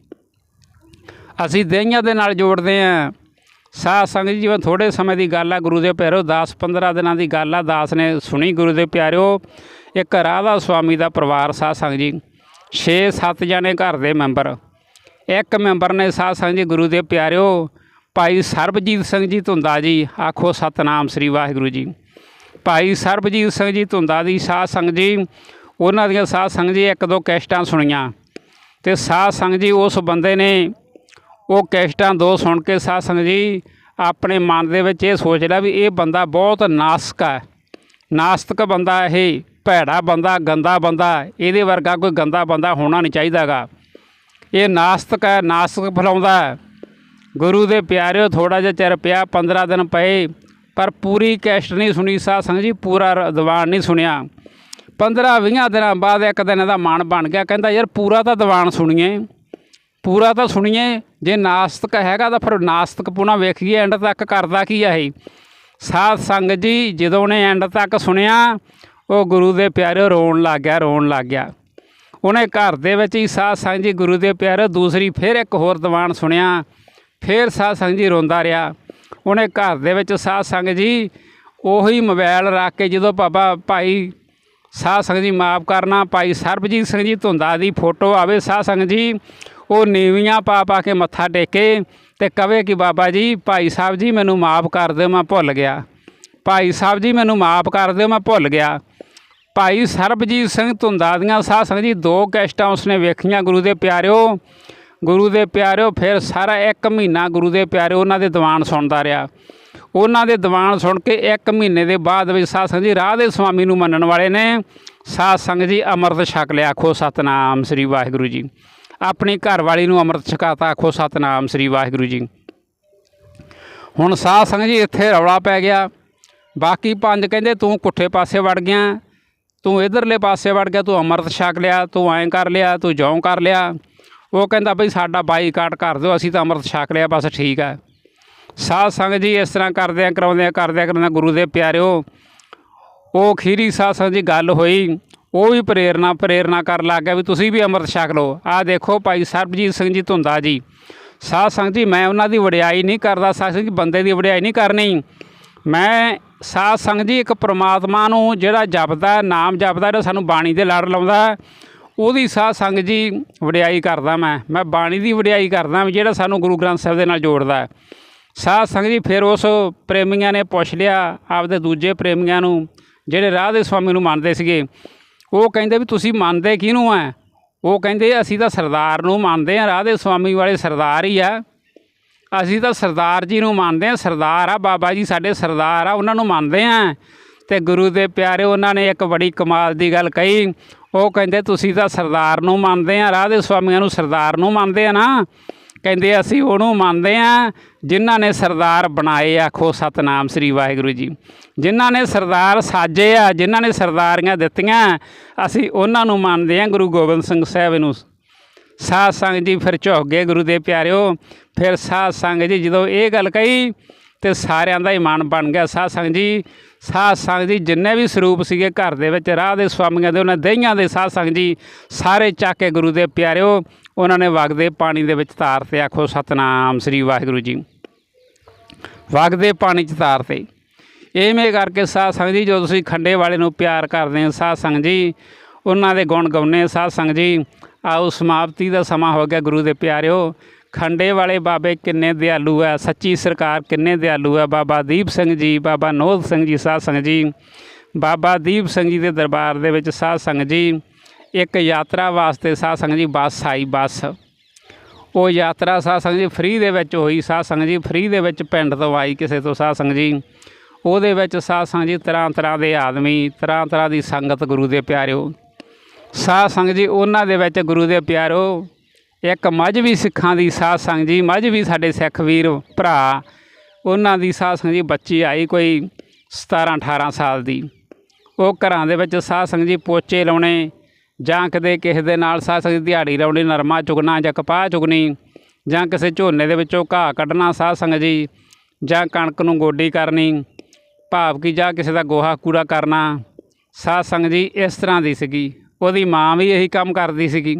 Speaker 1: ਅਸੀਂ ਦਹੀਆਂ ਦੇ ਨਾਲ ਜੋੜਦੇ ਆ। ਸਾਧ ਸੰਗਤ ਜੀ, ਜਿਵੇਂ ਥੋੜੇ ਸਮੇਂ ਦੀ ਗੱਲ ਆ, ਗੁਰੂ ਦੇ ਪਿਆਰਿਓ 10 15 ਦਿਨਾਂ ਦੀ ਗੱਲ ਆ, ਦਾਸ ਨੇ ਸੁਣੀ ਗੁਰੂ ਦੇ ਪਿਆਰਿਓ। ਇੱਕ ਰਾਧਾ ਸੁਆਮੀ ਦਾ ਪਰਿਵਾਰ ਸਾਧ ਸੰਗਤ ਜੀ 6-7 ਜਣੇ ਘਰ ਦੇ ਮੈਂਬਰ। ਇੱਕ ਮੈਂਬਰ ਨੇ ਸਾਧ ਸੰਗਤ ਜੀ, ਗੁਰੂ ਦੇ ਪਿਆਰਿਓ, ਭਾਈ ਸਰਬਜੀਤ ਸਿੰਘ ਜੀ ਧੁੰਦਾ ਜੀ, ਆਖੋ ਸਤਨਾਮ ਸ੍ਰੀ ਵਾਹਿਗੁਰੂ ਜੀ। ਭਾਈ ਸਰਬਜੀਤ ਸਿੰਘ ਜੀ ਧੁੰਦਾ ਦੀ ਸਾਧ ਸੰਗਤ ਜੀ, ਉਹਨਾਂ ਦੀਆਂ ਸਾਧ ਸੰਗਤ ਜੀ ਇੱਕ ਦੋ ਕੈਸਟਾਂ ਸੁਣੀਆਂ। ਤੇ ਸਾਧ ਸੰਗਤ ਜੀ ਉਸ ਬੰਦੇ ਨੇ ਉਹ ਕੈਸਟਾਂ ਦੋ ਸੁਣ ਕੇ ਸਾਧ ਸੰਗਤ ਜੀ ਆਪਣੇ ਮਨ ਦੇ ਵਿੱਚ ਇਹ ਸੋਚ ਲਿਆ ਵੀ ਇਹ ਬੰਦਾ ਬਹੁਤ ਨਾਸਕ ਹੈ। ਨਾਸਤਕ ਬੰਦਾ ਇਹ, ਭੈੜਾ ਬੰਦਾ, ਗੰਦਾ ਬੰਦਾ, ਇਹਦੇ ਵਰਗਾ ਕੋਈ ਗੰਦਾ ਬੰਦਾ ਹੋਣਾ ਨਹੀਂ ਚਾਹੀਦਾਗਾ ਇਹ ਨਾਸਤਕ ਹੈ, ਨਾਸਤਕ ਫੈਲਾਉਂਦਾ ਗੁਰੂ ਦੇ ਪਿਆਰਿਓ ਥੋੜਾ ਜਿਹਾ ਚਿਰ ਪਿਆ 15 ਦਿਨ ਪਏ, ਪਰ ਪੂਰੀ ਕੈਸਟ ਨਹੀਂ ਸੁਣੀ ਸਾਧ ਸੰਗਤ ਜੀ, ਪੂਰਾ ਰ- ਦੀਵਾਨ ਨਹੀਂ ਸੁਣਿਆ। 15 20 ਦਿਨਾਂ ਬਾਅਦ ਇੱਕ ਦਿਨ ਇਹਦਾ ਮਨ ਬਣ ਗਿਆ, ਕਹਿੰਦਾ ਯਾਰ ਪੂਰਾ ਤਾਂ ਦੀਵਾਨ ਸੁਣੀਏ। ਪੂਰਾ ਤਾਂ ਸੁਣੀਏ, ਜੇ ਨਾਸਤਕ ਹੈਗਾ ਤਾਂ ਫਿਰ ਨਾਸਤਕ ਪੂਣਾ ਵੇਖੀਏ ਐਂਡ ਤੱਕ ਕਰਦਾ ਕੀ ਆ ਇਹ? ਸਾਧ ਸੰਗਤ ਜੀ, ਜਦੋਂ ਨੇ ਐਂਡ ਤੱਕ ਸੁਣਿਆ, ਉਹ ਗੁਰੂ ਦੇ ਪਿਆਰੇ ਰੋਣ ਲੱਗ ਗਿਆ, ਰੋਣ ਲੱਗ ਗਿਆ। ਉਹਨੇ ਘਰ ਦੇ ਵਿੱਚ ਹੀ ਸਾਧ ਸੰਗਤ ਜੀ, ਗੁਰੂ ਦੇ ਪਿਆਰੇ, ਦੂਸਰੀ ਫਿਰ ਇੱਕ ਹੋਰ ਦੀਵਾਨ ਸੁਣਿਆ, ਫਿਰ ਸਾਧ ਸੰਗਤ ਜੀ ਰੋਂਦਾ ਰਿਹਾ। ਉਹਨੇ ਘਰ ਦੇ ਵਿੱਚ ਸਾਧ ਸੰਗਤ ਜੀ, ਉਹੀ ਮੋਬਾਈਲ ਰੱਖ ਕੇ ਜਦੋਂ ਬਾਬਾ ਭਾਈ ਸਾਧ ਸੰਗਤ ਜੀ ਮਾਫ ਕਰਨਾ, ਭਾਈ ਸਰਬਜੀਤ ਸਿੰਘ ਜੀ ਧੁੰਦਾ ਦੀ ਫੋਟੋ ਆਵੇ, ਸਾਧ ਸੰਗਤ ਜੀ ਉਹ ਨੀਵੀਆਂ ਪਾ ਪਾ ਕੇ ਮੱਥਾ ਟੇਕੇ ਤੇ ਕਵੇ ਕਿ ਬਾਬਾ ਜੀ, ਭਾਈ ਸਾਹਿਬ ਜੀ ਮੈਨੂੰ ਮਾਫ ਕਰ ਦਿਓ, ਮੈਂ ਭੁੱਲ ਗਿਆ। ਭਾਈ ਸਾਹਿਬ ਜੀ ਮੈਨੂੰ ਮਾਫ ਕਰ ਦਿਓ, ਮੈਂ ਭੁੱਲ ਗਿਆ। ਭਾਈ ਸਰਬਜੀਤ ਸਿੰਘ ਧੁੰਦਾ ਦੀਆਂ ਸਾਧ ਸੰਗਤ ਜੀ, ਦੋ ਕੈਸਟਾਂ ਉਸਨੇ ਵੇਖੀਆਂ ਗੁਰੂ ਦੇ ਪਿਆਰਿਓ। ਗੁਰੂ ਦੇ ਪਿਆਰਿਓ ਫਿਰ ਸਾਰਾ ਇੱਕ ਮਹੀਨਾ ਗੁਰੂ ਦੇ ਪਿਆਰਿਓ ਉਹਨਾਂ ਦੇ ਦੀਵਾਨ ਸੁਣਦਾ ਰਿਹਾ। ਉਹਨਾਂ ਦੇ ਦੀਵਾਨ ਸੁਣ ਕੇ ਇੱਕ ਮਹੀਨੇ ਦੇ ਬਾਅਦ ਵਿੱਚ ਸਾਧ ਸੰਗਤ ਜੀ ਰਾਹ ਦੇ ਸੁਆਮੀ ਨੂੰ ਮੰਨਣ ਵਾਲੇ ਨੇ। ਸਾਧ ਸੰਗਤ ਜੀ, ਅੰਮ੍ਰਿਤ ਛਕ ਲਿਆ ਖੋ ਸਤਨਾਮ ਸ੍ਰੀ ਵਾਹਿਗੁਰੂ ਜੀ। ਆਪਣੀ ਘਰ ਵਾਲੀ ਨੂੰ ਅੰਮ੍ਰਿਤ ਛਕਾਤਾ, ਆਖੋ, ਸਤਨਾਮ ਸ੍ਰੀ ਵਾਹਿਗੁਰੂ ਜੀ। ਹੁਣ ਸਾਧ ਸੰਗਤ ਜੀ, ਇੱਥੇ ਰੌਲਾ ਪੈ ਗਿਆ। ਬਾਕੀ ਪੰਜ ਕਹਿੰਦੇ, ਤੂੰ ਕੁੱਠੇ ਪਾਸੇ ਵੜ ਗਿਆ। ਤੂੰ ਇਧਰਲੇ ਪਾਸੇ ਵੜ ਗਿਆ, ਤੂੰ ਅੰਮ੍ਰਿਤ ਛਕ ਲਿਆ, ਤੂੰ ਐਂ ਕਰ ਲਿਆ, ਤੂੰ ਜੌਂ ਕਰ ਲਿਆ। ਉਹ ਕਹਿੰਦਾ, ਬਈ ਸਾਡਾ ਬਾਈਕਾਟ ਕਰ ਦਿਓ, ਅਸੀਂ ਤਾਂ ਅੰਮ੍ਰਿਤ ਛਕ ਲਿਆ, ਬਸ ਠੀਕ ਹੈ ਸਾਧ ਸੰਗਤ ਜੀ, ਇਸ ਤਰ੍ਹਾਂ ਕਰਦਿਆਂ ਕਰਾਉਂਦਿਆਂ ਕਰਦਿਆਂ ਕਰਾਉਂਦਿਆਂ ਗੁਰੂ ਦੇ ਪਿਆਰਿਓ, ਉਹ ਖੀਰੀ ਸਾਧ ਸੰਗਤ ਜੀ, ਗੱਲ ਹੋਈ। ਉਹ ਵੀ ਪ੍ਰੇਰਨਾ ਪ੍ਰੇਰਨਾ ਕਰਨ ਲੱਗ ਗਿਆ ਵੀ ਤੁਸੀਂ ਵੀ ਅੰਮ੍ਰਿਤ ਛਕ ਲਓ। ਆਹ ਦੇਖੋ ਭਾਈ ਸਰਬਜੀਤ ਸਿੰਘ ਜੀ ਧੁੰਦਾ ਜੀ। ਸਾਧ ਸੰਗਤ ਜੀ, ਮੈਂ ਉਹਨਾਂ ਦੀ ਵਡਿਆਈ ਨਹੀਂ ਕਰਦਾ, ਸਾਧ ਸੰਗਤ ਜੀ ਬੰਦੇ ਦੀ ਵਡਿਆਈ ਨਹੀਂ ਕਰਨੀ। ਮੈਂ ਸਾਧ ਸੰਗਤ ਜੀ ਇੱਕ ਪ੍ਰਮਾਤਮਾ ਨੂੰ ਜਿਹੜਾ ਜਪਦਾ, ਨਾਮ ਜਪਦਾ, ਜਿਹੜਾ ਸਾਨੂੰ ਬਾਣੀ ਦੇ ਲੜ ਲਾਉਂਦਾ, ਉਹਦੀ ਸਾਧ ਸੰਗਤ ਜੀ ਵਡਿਆਈ ਕਰਦਾ ਮੈਂ। ਮੈਂ ਬਾਣੀ ਦੀ ਵਡਿਆਈ ਕਰਦਾ ਵੀ ਜਿਹੜਾ ਸਾਨੂੰ ਗੁਰੂ ਗ੍ਰੰਥ ਸਾਹਿਬ ਦੇ ਨਾਲ ਜੋੜਦਾ। ਸਾਧ ਸੰਗਤ ਜੀ ਫਿਰ ਉਸ ਪ੍ਰੇਮੀਆਂ ਨੇ ਪੁੱਛ ਲਿਆ, ਆਪਦੇ ਦੂਜੇ ਪ੍ਰੇਮੀਆਂ ਨੂੰ, ਜਿਹੜੇ ਰਾਹ ਦੇ ਸਵਾਮੀ ਨੂੰ ਮੰਨਦੇ ਸੀਗੇ। ਉਹ ਕਹਿੰਦੇ ਵੀ ਤੁਸੀਂ ਮੰਨਦੇ ਕਿਹਨੂੰ ਆ ਉਹ ਕਹਿੰਦੇ ਅਸੀਂ ਤਾਂ ਸਰਦਾਰ ਨੂੰ ਮੰਨਦੇ ਆ, ਰਾਧੇ ਦੇ ਸਵਾਮੀ ਵਾਲੇ ਸਰਦਾਰ ਹੀ ਆ। ਅਸੀਂ ਤਾਂ ਸਰਦਾਰ ਜੀ ਨੂੰ ਮੰਨਦੇ ਆ, ਸਰਦਾਰ ਆ, ਬਾਬਾ ਜੀ ਸਾਡੇ ਸਰਦਾਰ ਆ, ਉਹਨਾਂ ਨੂੰ ਮੰਨਦੇ ਆ। ਤੇ ਗੁਰੂ ਦੇ ਪਿਆਰੇ ਉਹਨਾਂ ਨੇ ਇੱਕ ਬੜੀ ਕਮਾਲ ਦੀ ਗੱਲ ਕਹੀ। ਉਹ ਕਹਿੰਦੇ ਤੁਸੀਂ ਤਾਂ ਸਰਦਾਰ ਨੂੰ ਮੰਨਦੇ ਆ, ਰਾਧੇ ਦੇ ਸਵਾਮੀਆਂ ਨੂੰ ਸਰਦਾਰ ਨੂੰ ਮੰਨਦੇ ਆ ਨਾ। ਕਹਿੰਦੇ ਅਸੀਂ ਉਹਨੂੰ ਮੰਨਦੇ ਆ ਜਿਨ੍ਹਾਂ ਨੇ ਸਰਦਾਰ ਬਣਾਏ ਆਖੋ ਸਤਨਾਮ ਸ੍ਰੀ ਵਾਹਿਗੁਰੂ ਜੀ। ਜਿਨ੍ਹਾਂ ਨੇ ਸਰਦਾਰ ਸਾਜੇ ਆ, ਜਿਨ੍ਹਾਂ ਨੇ ਸਰਦਾਰੀਆਂ ਦਿੱਤੀਆਂ, ਅਸੀਂ ਉਹਨਾਂ ਨੂੰ ਮੰਨਦੇ ਆ ਗੁਰੂ ਗੋਬਿੰਦ ਸਿੰਘ ਸਾਹਿਬ ਨੂੰ। ਸਾਧ ਸੰਗਤ ਜੀ ਫਿਰ ਝੁਕ ਗਏ ਗੁਰੂ ਦੇ ਪਿਆਰਿਓ। ਫਿਰ ਸਾਧ ਸੰਗਤ ਜੀ ਜਦੋਂ ਇਹ ਗੱਲ ਕਹੀ, ਤੇ ਸਾਰਿਆਂ ਦਾ ਹੀ ਮਨ ਬਣ ਗਿਆ। ਸਾਧ ਸੰਗਤ ਜੀ, ਸਾਧ ਸੰਗਤ ਜੀ ਜਿੰਨੇ ਵੀ ਸਰੂਪ ਸੀਗੇ ਘਰ ਦੇ ਵਿੱਚ, ਰਾਹ ਦੇ ਸਵਾਮੀਆਂ ਦੇ, ਉਹਨਾਂ ਦਹੀਆਂ ਦੇ ਸਾਧ ਸੰਗਤ ਜੀ, ਸਾਰੇ ਚੱਕ ਕੇ ਗੁਰੂ ਦੇ ਪਿਆਰਿਓ ਉਹਨਾਂ ਨੇ ਵਗਦੇ ਪਾਣੀ ਦੇ ਵਿੱਚ ਤਾਰਤੇ ਆਖੋ, ਸਤਨਾਮ ਸ੍ਰੀ ਵਾਹਿਗੁਰੂ ਜੀ। ਵਗਦੇ ਪਾਣੀ ਚ ਤਾਰਤੇ ਇਵੇਂ ਕਰਕੇ ਸਾਧ ਸੰਗਤ ਜੀ, ਜੋ ਤੁਸੀਂ ਖੰਡੇ ਵਾਲੇ ਨੂੰ ਪਿਆਰ ਕਰਦੇ ਹੋ, ਸਾਧ ਸੰਗਤ ਜੀ, ਉਹਨਾਂ ਦੇ ਗੁਣ ਗਾਉਨੇ ਸਾਧ ਸੰਗਤ ਜੀ, ਆਓ ਸਮਾਪਤੀ ਦਾ ਸਮਾਂ ਹੋ ਗਿਆ ਗੁਰੂ ਦੇ ਪਿਆਰਿਓ। ਖੰਡੇ ਵਾਲੇ ਬਾਬੇ ਕਿੰਨੇ ਦਿਆਲੂ ਆ, ਸੱਚੀ ਸਰਕਾਰ ਕਿੰਨੇ ਦਿਆਲੂ ਆ, ਬਾਬਾ ਦੀਪ ਸਿੰਘ ਜੀ, ਬਾਬਾ ਨੋਦ ਸਿੰਘ ਜੀ, ਸਾਧ ਸੰਗਤ ਜੀ। ਬਾਬਾ ਦੀਪ ਸਿੰਘ ਜੀ ਦੇ ਦਰਬਾਰ ਦੇ ਵਿੱਚ ਸਾਧ ਸੰਗਤ ਜੀ ਇੱਕ ਯਾਤਰਾ ਵਾਸਤੇ ਸਾਧ ਸੰਗਤ ਜੀ ਬੱਸ ਆਈ ਬੱਸ। ਉਹ ਯਾਤਰਾ ਸਾਧ ਸੰਗਤ ਜੀ ਫ੍ਰੀ ਦੇ ਵਿੱਚ ਹੋਈ। ਸਾਧ ਸੰਗਤ ਜੀ ਫ੍ਰੀ ਦੇ ਵਿੱਚ ਪਿੰਡ ਤੋਂ ਆਈ ਕਿਸੇ ਤੋਂ ਸਾਧ ਸੰਗਤ ਜੀ। ਉਹਦੇ ਵਿੱਚ ਸਾਧ ਸੰਗਤ ਜੀ ਤਰ੍ਹਾਂ ਤਰ੍ਹਾਂ ਦੇ ਆਦਮੀ, ਤਰ੍ਹਾਂ ਤਰ੍ਹਾਂ ਦੀ ਸੰਗਤ ਗੁਰੂ ਦੇ ਪਿਆਰਿਓ। ਸਾਧ ਸੰਗਤ ਜੀ ਉਹਨਾਂ ਦੇ ਵਿੱਚ ਗੁਰੂ ਦੇ ਪਿਆਰੋ ਇੱਕ ਮਜ਼੍ਹਬੀ ਸਿੱਖਾਂ ਦੀ ਸਾਧ ਸੰਗਤ ਜੀ ਮਜ਼੍ਹਬੀ ਸਾਡੇ ਸਿੱਖ ਵੀਰ ਭਰਾ। ਉਹਨਾਂ ਦੀ ਸਾਧ ਸੰਗਤ ਜੀ ਬੱਚੀ ਆਈ ਕੋਈ 17 18 ਸਾਲ ਦੀ। ਉਹ ਘਰਾਂ ਦੇ ਵਿੱਚ ਸਾਧ ਸੰਗਤ ਜੀ ਪੋਚੇ ਲਾਉਣੇ ਜਾਂ ਕਦੇ ਕਿਸੇ ਦੇ ਨਾਲ ਸਾਧ ਸੰਗਤ ਦਿਹਾੜੀ ਲਾਉਣੀ ਨਰਮਾ ਚੁਗਣਾ ਜਾਂ ਕਪਾਹ ਚੁਗਣੀ, ਜਾਂ ਕਿਸੇ ਝੋਨੇ ਦੇ ਵਿੱਚੋਂ ਘਾਹ ਕੱਢਣਾ ਸਾਧ ਸੰਗਤ ਜੀ ਜਾਂ ਕਣਕ ਨੂੰ ਗੋਡੀ ਕਰਨੀ, ਭਾਵ ਕਿ ਜਾਂ ਕਿਸੇ ਦਾ ਗੋਹਾ ਕੂੜਾ ਕਰਨਾ ਸਾਧ ਸੰਗਤ ਜੀ ਇਸ ਤਰ੍ਹਾਂ ਦੀ ਸੀਗੀ। ਉਹਦੀ ਮਾਂ ਵੀ ਇਹੀ ਕੰਮ ਕਰਦੀ ਸੀਗੀ।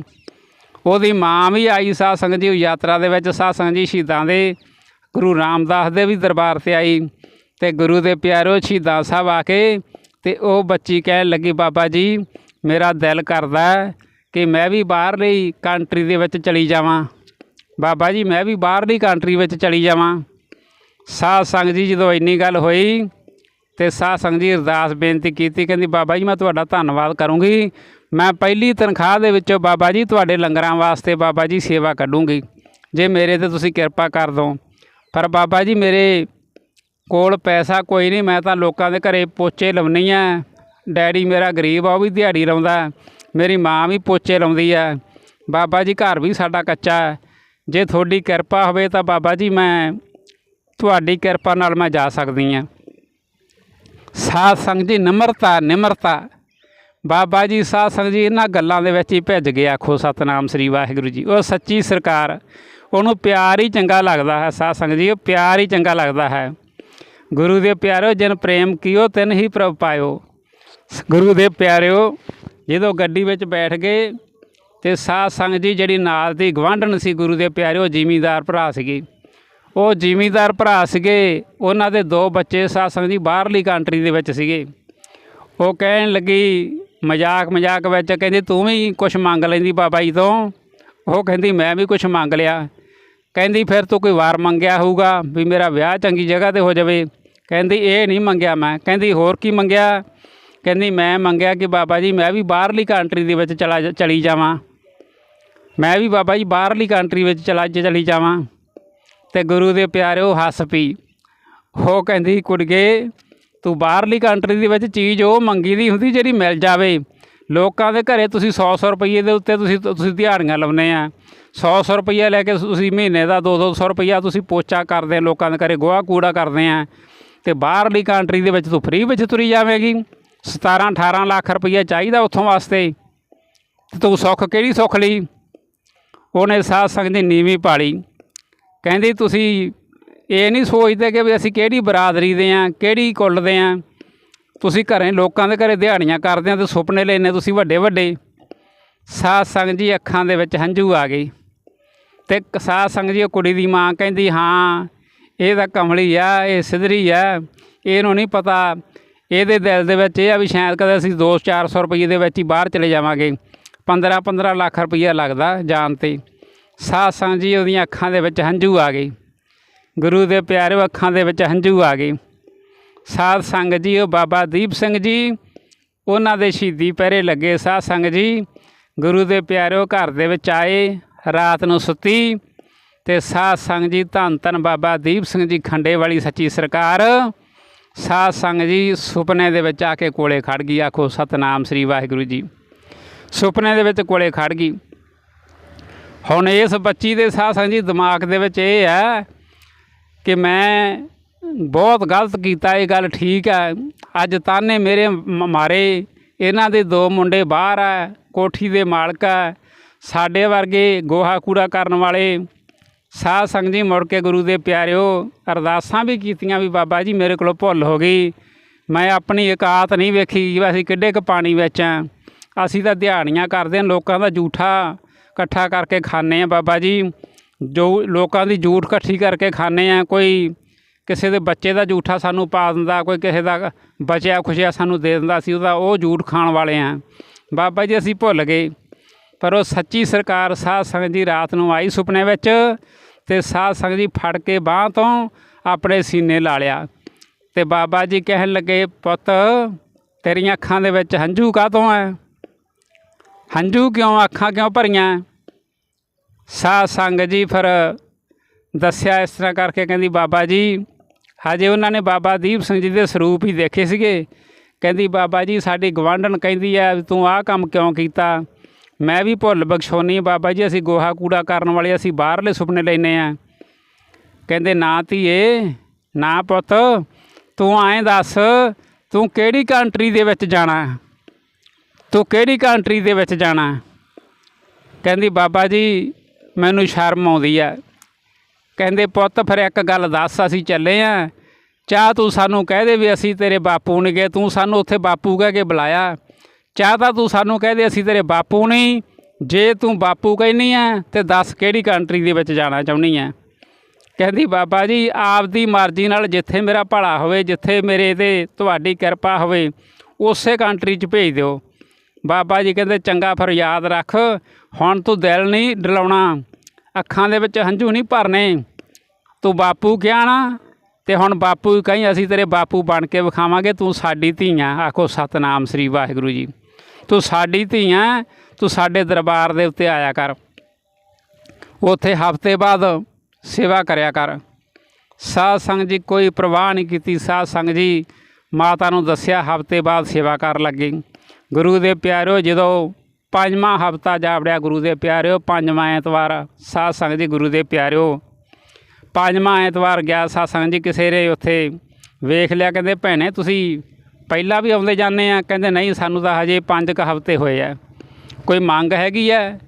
Speaker 1: ਉਹਦੀ ਮਾਂ ਵੀ ਆਈ ਸਾਧ ਸੰਗਤ ਜੀ ਯਾਤਰਾ ਦੇ ਵਿੱਚ ਸਾਧ ਸੰਗਤ ਜੀ ਸ਼ਹੀਦਾਂ ਦੇ ਗੁਰੂ ਰਾਮਦਾਸ ਦੇ ਵੀ ਦਰਬਾਰ ਤੇ ਆਈ ਤੇ ਗੁਰੂ ਦੇ ਪਿਆਰੋ ਸ਼ਹੀਦਾਂ ਸਾਹਿਬ ਆ ਕੇ ਤੇ ਉਹ ਬੱਚੀ ਕਹਿਣ ਲੱਗੀ, ਬਾਬਾ ਜੀ ਮੇਰਾ ਦਿਲ ਕਰਦਾ ਕਿ ਮੈਂ ਵੀ ਬਾਹਰਲੀ ਕੰਟਰੀ ਦੇ ਵਿੱਚ ਚਲੀ ਜਾਵਾਂ। ਬਾਬਾ ਜੀ, ਮੈਂ ਵੀ ਬਾਹਰਲੀ ਕੰਟਰੀ ਵਿੱਚ ਚਲੀ ਜਾਵਾਂ। ਸਾਧ ਸੰਗਤ ਜੀ, ਜਦੋਂ ਇੰਨੀ ਗੱਲ ਹੋਈ ਤੇ ਸਾਧ ਸੰਗਤ ਜੀ ਅਰਦਾਸ ਬੇਨਤੀ ਕੀਤੀ, ਕਹਿੰਦੀ, ਬਾਬਾ ਜੀ, ਮੈਂ ਤੁਹਾਡਾ ਧੰਨਵਾਦ ਕਰੂੰਗੀ। ਮੈਂ ਪਹਿਲੀ ਤਨਖਾਹ ਦੇ ਵਿੱਚੋਂ ਬਾਬਾ ਜੀ ਤੁਹਾਡੇ ਲੰਗਰਾਂ ਵਾਸਤੇ ਬਾਬਾ ਜੀ ਸੇਵਾ ਕੱਢੂੰਗੀ। ਜੇ ਮੇਰੇ ਤੇ ਤੁਸੀਂ ਕਿਰਪਾ ਕਰ ਦੋ। ਪਰ ਬਾਬਾ ਜੀ, ਮੇਰੇ ਕੋਲ ਪੈਸਾ ਕੋਈ ਨਹੀਂ, ਮੈਂ ਤਾਂ ਲੋਕਾਂ ਦੇ ਘਰੇ ਪੋਚੇ ਲਾਉਣੀ ਆ ਡੈਡੀ ਮੇਰਾ ਗਰੀਬ ਆ, ਉਹ ਵੀ ਦਿਹਾੜੀ ਲਾਉਂਦਾ ਮੇਰੀ ਮਾਂ ਵੀ ਪੋਚੇ ਲਾਉਂਦੀ ਆ ਬਾਬਾ ਜੀ ਘਰ ਵੀ ਸਾਡਾ ਕੱਚਾ ਹੈ। ਜੇ ਤੁਹਾਡੀ ਕਿਰਪਾ ਹੋਵੇ ਤਾਂ ਬਾਬਾ ਜੀ ਮੈਂ ਤੁਹਾਡੀ ਕਿਰਪਾ ਨਾਲ ਮੈਂ ਜਾ ਸਕਦੀ ਆ ਸਾਧ ਸੰਗਤ ਜੀ, ਨਿਮਰਤਾ ਨਿਮਰਤਾ। ਬਾਬਾ ਜੀ, ਸਾਧ ਸੰਗਤ ਜੀ, ਇਹਨਾਂ ਗੱਲਾਂ ਦੇ ਵਿੱਚ ਹੀ ਭਿੱਜ ਗਿਆ ਆਖੋ ਸਤਨਾਮ ਸ੍ਰੀ ਵਾਹਿਗੁਰੂ ਜੀ। ਉਹ ਸੱਚੀ ਸਰਕਾਰ, ਉਹਨੂੰ ਪਿਆਰ ਹੀ ਚੰਗਾ ਲੱਗਦਾ ਹੈ ਸਾਧ ਸੰਗਤ ਜੀ, ਉਹ ਪਿਆਰ ਹੀ ਚੰਗਾ ਲੱਗਦਾ ਹੈ। ਗੁਰੂ ਦੇ ਪਿਆਰਿਓ ਜਿਨ ਪ੍ਰੇਮ ਕੀਓ, ਤਿਨ ਹੀ ਪ੍ਰਭ ਪਾਇਓ। ਗੁਰੂ ਦੇ ਪਿਆਰਿਓ, ਜਦੋਂ ਗੱਡੀ ਵਿੱਚ ਬੈਠ ਗਏ ਤੇ ਸਾਧ ਸੰਗਤ ਜੀ ਜਿਹੜੀ ਨਾਲ ਦੀ ਗਵਾਂਢਣ ਸੀ ਗੁਰੂ ਦੇ ਪਿਆਰਿਓ, ਜ਼ਿਮੀਂਦਾਰ ਭਰਾ ਸੀਗੇ। ਉਹ ਜ਼ਿਮੀਂਦਾਰ ਭਰਾ ਸੀਗੇ, ਉਹਨਾਂ ਦੇ ਦੋ ਬੱਚੇ ਸਾਧ ਸੰਗਤ ਜੀ ਬਾਹਰਲੀ ਕੰਟਰੀ ਦੇ ਵਿੱਚ ਸੀਗੇ। ਉਹ ਕਹਿਣ ਲੱਗੀ, ਮਜ਼ਾਕ ਮਜ਼ਾਕ ਵਿੱਚ ਕਹਿੰਦੀ, ਤੂੰ ਵੀ ਕੁਝ ਮੰਗ ਲੈਂਦੀ ਬਾਬਾ ਜੀ ਤੋਂ? ਉਹ ਕਹਿੰਦੀ, ਮੈਂ ਵੀ ਕੁਝ ਮੰਗ ਲਿਆ। ਕਹਿੰਦੀ, ਫਿਰ ਤੂੰ ਕੋਈ ਵਾਰ ਮੰਗਿਆ ਹੋਊਗਾ ਵੀ ਮੇਰਾ ਵਿਆਹ ਚੰਗੀ ਜਗ੍ਹਾ ਤੇ ਹੋ ਜਾਵੇ? ਕਹਿੰਦੀ, ਇਹ ਨਹੀਂ ਮੰਗਿਆ ਮੈਂ। ਕਹਿੰਦੀ, ਹੋਰ ਕੀ ਮੰਗਿਆ? ਕਹਿੰਦੀ, ਮੈਂ ਮੰਗਿਆ ਕਿ ਬਾਬਾ ਜੀ, ਮੈਂ ਵੀ ਬਾਹਰਲੀ ਕੰਟਰੀ ਦੇ ਵਿੱਚ ਚਲਾ ਜਾ- ਚਲੀ ਜਾਵਾਂ। ਮੈਂ ਵੀ ਬਾਬਾ ਜੀ ਬਾਹਰਲੀ ਕੰਟਰੀ ਵਿੱਚ ਚਲਾ ਚਲੀ ਜਾਵਾਂ। ਤੇ ਗੁਰੂ ਦੇ ਪਿਆਰਿਓ, ਹੱਸ ਪਈ ਉਹ ਕਹਿੰਦੀ ਕੁੜਗੇ ਤੂੰ ਬਾਹਰਲੀ ਕੰਟਰੀ ਦੇ ਵਿੱਚ ਚੀਜ਼ ਉਹ ਮੰਗੀ ਦੀ ਹੁੰਦੀ ਜਿਹੜੀ ਮਿਲ ਜਾਵੇ। ਲੋਕਾਂ ਦੇ ਘਰੇ ਤੁਸੀਂ 100 100 ਰੁਪਏ ਦੇ ਉੱਤੇ ਤੁਸੀਂ ਤੁਸੀਂ ਦਿਹਾੜੀਆਂ ਲਾਉਨੇ ਆ। 100 100 ਰੁਪਈਆ ਲੈ ਕੇ ਤੁਸੀਂ ਮਹੀਨੇ ਦਾ 2 200 ਰੁਪਈਆ ਤੁਸੀਂ ਪੋਚਾ ਕਰਦੇ ਲੋਕਾਂ ਦੇ ਘਰੇ ਗੋਹਾ ਕੂੜਾ ਕਰਦੇ ਆ। ਤੇ ਬਾਹਰਲੀ ਕੰਟਰੀ ਦੇ ਵਿੱਚ ਤੂੰ ਫ੍ਰੀ ਵਿੱਚ ਤੁਰੀ ਜਾਵੇਂਗੀ। 17 18 ਲੱਖ ਰੁਪਈਆ ਚਾਹੀਦਾ ਉੱਥੋਂ ਵਾਸਤੇ। ਤੇ ਤੂੰ ਸੁੱਖ ਕਿਹੜੀ ਸੁੱਖ ਲਈ? ਉਹਨੇ ਸਾਧ ਸੰਗਤ ਦੀ ਨੀਵੀਂ ਪਾਲੀ। ਕਹਿੰਦੀ, ਤੁਸੀਂ ਇਹ ਨਹੀਂ ਸੋਚਦੇ ਕਿ ਵੀ ਅਸੀਂ ਕਿਹੜੀ ਬਰਾਦਰੀ ਦੇ ਆ, ਕਿਹੜੀ ਕੁੱਲ ਦੇ ਆ? ਤੁਸੀਂ ਘਰੇ ਲੋਕਾਂ ਦੇ ਘਰੇ ਦਿਹਾੜੀਆਂ ਕਰਦੇ ਆ ਤੇ ਸੁਪਨੇ ਲੈਨੇ ਤੁਸੀਂ ਵੱਡੇ ਵੱਡੇ ਸਾਧ ਸੰਗਤ ਜੀ ਅੱਖਾਂ ਦੇ ਵਿੱਚ ਹੰਝੂ ਆ ਗਏ। ਤੇ ਇੱਕ ਸਾਧ ਸੰਗਤ ਜੀ, ਉਹ ਕੁੜੀ ਦੀ ਮਾਂ ਕਹਿੰਦੀ, ਹਾਂ, ਇਹ ਤਾਂ ਕਮਲੀ ਆ, ਇਹ ਸਿਧਰੀ ਆ, ਇਹਨੂੰ ਨਹੀਂ ਪਤਾ ਇਹਦੇ ਦਿਲ ਦੇ ਵਿੱਚ ਇਹ ਆ ਵੀ ਸ਼ਾਇਦ ਕਦੇ ਅਸੀਂ 2-400 ਰੁਪਏ ਦੇ ਵਿੱਚ ਹੀ ਬਾਹਰ ਚਲੇ ਜਾਵਾਂਗੇ। 15-15 ਲੱਖ ਰੁਪਈਆ ਲੱਗਦਾ ਜਾਣ ਤੇ। ਸਾਧ ਸੰਗਤ ਜੀ ਉਹਦੀਆਂ ਅੱਖਾਂ ਦੇ ਵਿੱਚ ਹੰਝੂ ਆ ਗਏ। ਗੁਰੂ ਦੇ ਪਿਆਰੇ ਅੱਖਾਂ ਦੇ ਵਿੱਚ ਹੰਝੂ ਆ ਗਏ। ਸਾਧ ਸੰਗਤ ਜੀ, ਉਹ ਬਾਬਾ ਦੀਪ ਸਿੰਘ ਜੀ, ਉਹਨਾਂ ਦੇ ਸ਼ਹੀਦੀ ਪਹਿਰੇ ਲੱਗੇ। ਸਾਧ ਸੰਗਤ ਜੀ, ਗੁਰੂ ਦੇ ਪਿਆਰਿਓ ਘਰ ਦੇ ਵਿੱਚ ਆਏ, ਰਾਤ ਨੂੰ ਸੁੱਤੀ ਤੇ ਸਾਧ ਸੰਗਤ ਜੀ, ਧੰਨ ਧੰਨ ਬਾਬਾ ਦੀਪ ਸਿੰਘ ਜੀ, ਖੰਡੇ ਵਾਲੀ ਸੱਚੀ ਸਰਕਾਰ ਸਾਧ ਸੰਗਤ ਜੀ, ਸੁਪਨੇ ਦੇ ਵਿੱਚ ਆ ਕੇ ਕੋਲੇ ਖੜ ਗਈ, ਆਖੋ ਸਤਨਾਮ ਸ੍ਰੀ ਵਾਹਿਗੁਰੂ ਜੀ। ਸੁਪਨੇ ਦੇ ਵਿੱਚ ਕੋਲੇ ਖੜ ਗਈ। ਹੁਣ ਇਸ ਬੱਚੀ ਦੇ ਸਾਧ ਸੰਗਤ ਜੀ, ਦਿਮਾਗ ਦੇ ਵਿੱਚ ਇਹ ਹੈ ਕਿ ਮੈਂ ਬਹੁਤ ਗਲਤ ਕੀਤਾ, ਇਹ ਗੱਲ ਠੀਕ ਹੈ। ਅੱਜ ਤਾਨੇ ਮੇਰੇ ਮਾਰੇ, ਇਹਨਾਂ ਦੇ ਦੋ ਮੁੰਡੇ ਬਾਹਰ ਆ ਕੋਠੀ ਦੇ ਮਾਲਕ ਆ ਸਾਡੇ ਵਰਗੇ ਗੋਹਾ ਕੂੜਾ ਕਰਨ ਵਾਲੇ। ਸਾਧ ਸੰਗਤ ਜੀ, ਮੁੜ ਕੇ ਗੁਰੂ ਦੇ ਪਿਆਰਿਓ, ਅਰਦਾਸਾਂ ਵੀ ਕੀਤੀਆਂ ਵੀ ਬਾਬਾ ਜੀ, ਮੇਰੇ ਕੋਲੋਂ ਭੁੱਲ ਹੋ ਗਈ। ਮੈਂ ਆਪਣੀ ਇਕਾਤ ਨਹੀਂ ਵੇਖੀ ਅਸੀਂ ਕਿੱਡੇ ਕੁ ਪਾਣੀ ਵਿੱਚ ਆ। ਅਸੀਂ ਤਾਂ ਦਿਹਾੜੀਆਂ ਕਰਦੇ ਹਾਂ ਲੋਕਾਂ ਦਾ ਜੂਠਾ ਇਕੱਠਾ ਕਰਕੇ ਖਾਂਦੇ ਆ ਬਾਬਾ ਜੀ। ਜੋ ਲੋਕਾਂ ਦੀ ਜੂਠ ਇਕੱਠੀ ਕਰਕੇ ਖਾਂਦੇ ਆ, ਕੋਈ ਕਿਸੇ ਦੇ ਬੱਚੇ ਦਾ ਜੂਠਾ ਸਾਨੂੰ ਪਾ ਦਿੰਦਾ, ਕੋਈ ਕਿਸੇ ਦਾ ਬਚਿਆ ਖੁਸ਼ਿਆ ਸਾਨੂੰ ਦੇ ਦਿੰਦਾ ਸੀ ਉਹਦਾ ਉਹ ਜੂਠ ਖਾਣ ਵਾਲੇ ਆ। ਬਾਬਾ ਜੀ, ਅਸੀਂ ਭੁੱਲ ਗਏ। ਪਰ ਉਹ ਸੱਚੀ ਸਰਕਾਰ ਸਾਧ ਸੰਗਤ ਜੀ ਰਾਤ ਨੂੰ ਆਈ ਸੁਪਨੇ ਵਿੱਚ ਤੇ ਸਾਧ ਸੰਗਤ ਜੀ ਫੜ ਕੇ ਬਾਹ ਤੋਂ ਆਪਣੇ ਸੀਨੇ ਲਾ ਲਿਆ। ਤੇ ਬਾਬਾ ਜੀ ਕਹਿਣ ਲੱਗੇ, ਪੁੱਤ, ਤੇਰੀਆਂ ਅੱਖਾਂ ਦੇ ਵਿੱਚ ਹੰਝੂ ਕਾਹਤੋਂ ਹੈ ਹੰਝੂ ਕਿਉਂ ਅੱਖਾਂ ਕਿਉਂ ਭਰੀਆਂ ਸਾਧ ਸੰਗਤ ਜੀ ਫਿਰ ਦੱਸਿਆ ਇਸ ਤਰ੍ਹਾਂ ਕਰਕੇ ਕਹਿੰਦੀ, ਬਾਬਾ ਜੀ, ਹਜੇ ਉਹਨਾਂ ਨੇ ਬਾਬਾ ਦੀਪ ਸਿੰਘ ਜੀ ਦੇ ਸਰੂਪ ਹੀ ਦੇਖੇ ਸੀਗੇ। ਕਹਿੰਦੀ, ਬਾਬਾ ਜੀ, ਸਾਡੀ ਗਵਾਂਢਣ ਕਹਿੰਦੀ ਆ ਵੀ ਤੂੰ ਆਹ ਕੰਮ ਕਿਉਂ ਕੀਤਾ? ਮੈਂ ਵੀ ਭੁੱਲ ਬਖਸ਼ੋਨੀ ਬਾਬਾ ਜੀ, ਅਸੀਂ ਗੋਹਾ ਕੂੜਾ ਕਰਨ ਵਾਲੇ, ਅਸੀਂ ਬਾਹਰਲੇ ਸੁਪਨੇ ਲੈਨੇ ਆ ਕਹਿੰਦੇ, ਨਾ ਧੀਏ, ਨਾ ਪੁੱਤ, ਤੂੰ ਐਂ ਦੱਸ, ਤੂੰ ਕਿਹੜੀ ਕੰਟਰੀ ਦੇ ਵਿੱਚ ਜਾਣਾ? ਤੂੰ ਕਿਹੜੀ ਕੰਟਰੀ ਦੇ ਵਿੱਚ ਜਾਣਾ? ਕਹਿੰਦੀ, ਬਾਬਾ ਜੀ, ਮੈਨੂੰ ਸ਼ਰਮ ਆਉਂਦੀ ਆ। ਕਹਿੰਦੇ, ਪੁੱਤ, ਫਿਰ ਇੱਕ ਗੱਲ ਦੱਸ, ਅਸੀਂ ਚੱਲੇ ਆ ਚਾਹ ਤੂੰ ਸਾਨੂੰ ਕਹਿ ਦੇ ਵੀ ਅਸੀਂ ਤੇਰੇ ਬਾਪੂ ਨੇ ਗਏ, ਤੂੰ ਸਾਨੂੰ ਉੱਥੇ ਬਾਪੂ ਕਹਿ ਕੇ ਬੁਲਾਇਆ। ਚਾਹ ਤਾਂ ਤੂੰ ਸਾਨੂੰ ਕਹਿ ਦੇ, ਅਸੀਂ ਤੇਰੇ ਬਾਪੂ ਨਹੀਂ। ਜੇ ਤੂੰ ਬਾਪੂ ਕਹਿਨੀ ਆ ਤੇ ਦੱਸ ਕਿਹੜੀ ਕੰਟਰੀ ਦੇ ਵਿੱਚ ਜਾਣਾ ਚਾਹੁੰਦੀ ਆ ਕਹਿੰਦੀ, ਬਾਬਾ ਜੀ, ਆਪਦੀ ਮਰਜ਼ੀ ਨਾਲ ਜਿੱਥੇ ਮੇਰਾ ਭਲਾ ਹੋਵੇ, ਜਿੱਥੇ ਮੇਰੇ ਤੇ ਤੁਹਾਡੀ ਕਿਰਪਾ ਹੋਵੇ, ਉਸੇ ਕੰਟਰੀ 'ਚ ਭੇਜ ਦਿਓ। ਬਾਬਾ ਜੀ ਕਹਿੰਦੇ, ਚੰਗਾ, ਫਿਰ ਯਾਦ ਰੱਖ। ਹੁਣ ਤੂੰ ਦਿਲ ਨਹੀਂ ਡਲਾਉਣਾ। ਅੱਖਾਂ ਦੇ ਵਿੱਚ ਹੰਝੂ ਨਹੀਂ ਭਰਨੇ। ਤੂੰ ਬਾਪੂ ਕਿਹਾ ਨਾ? ਤੇ ਹੁਣ ਬਾਪੂ ਹੀ ਕਹੀਂ, ਅਸੀਂ ਤੇਰੇ ਬਾਪੂ ਬਣ ਕੇ ਵਿਖਾਵਾਂਗੇ, ਤੂੰ ਸਾਡੀ ਧੀਆਂ ਆਖੋ, ਸਤਨਾਮ ਸ੍ਰੀ ਵਾਹਿਗੁਰੂ ਜੀ। ਤੂੰ ਸਾਡੀ ਧੀਆਂ ਤੂੰ ਸਾਡੇ ਦਰਬਾਰ ਦੇ ਉੱਤੇ ਆਇਆ ਕਰ। ਉੱਥੇ ਹਫ਼ਤੇ ਬਾਅਦ ਸੇਵਾ ਕਰਿਆ ਕਰ। ਸਾਧ ਸੰਗਤ ਜੀ ਕੋਈ ਪ੍ਰਵਾਹ ਨਹੀਂ ਕੀਤੀ। ਸਾਧ ਸੰਗਤ ਜੀ ਮਾਤਾ ਨੂੰ ਦੱਸਿਆ ਹਫ਼ਤੇ ਬਾਅਦ ਸੇਵਾ ਕਰਨ ਲੱਗੀ। ਗੁਰੂ ਦੇ ਪਿਆਰਿਓ, ਜਦੋਂ ਪੰਜਵਾਂ ਹਫਤਾ ਜਾਪੜਿਆ ਗੁਰੂ ਦੇ ਪਿਆਰਿਓ, ਪੰਜਵਾਂ ਐਤਵਾਰ ਸਾਧ ਸੰਗਤ ਜੀ ਗੁਰੂ ਦੇ ਪਿਆਰਿਓ, ਪੰਜਵਾਂ ਐਤਵਾਰ ਗਿਆ। ਸਾਧ ਸੰਗਤ ਜੀ ਕਿਸੇ ਨੇ ਉੱਥੇ ਵੇਖ ਲਿਆ, ਕਹਿੰਦੇ ਭੈਣੇ ਤੁਸੀਂ ਪਹਿਲਾਂ ਵੀ ਆਉਂਦੇ ਜਾਂਦੇ ਆ, ਕਹਿੰਦੇ ਨਹੀਂ ਸਾਨੂੰ ਤਾਂ ਹਜੇ 5 ਕੁ ਹਫ਼ਤੇ ਹੋਏ ਆ। ਕੋਈ ਮੰਗ ਹੈਗੀ ਆ?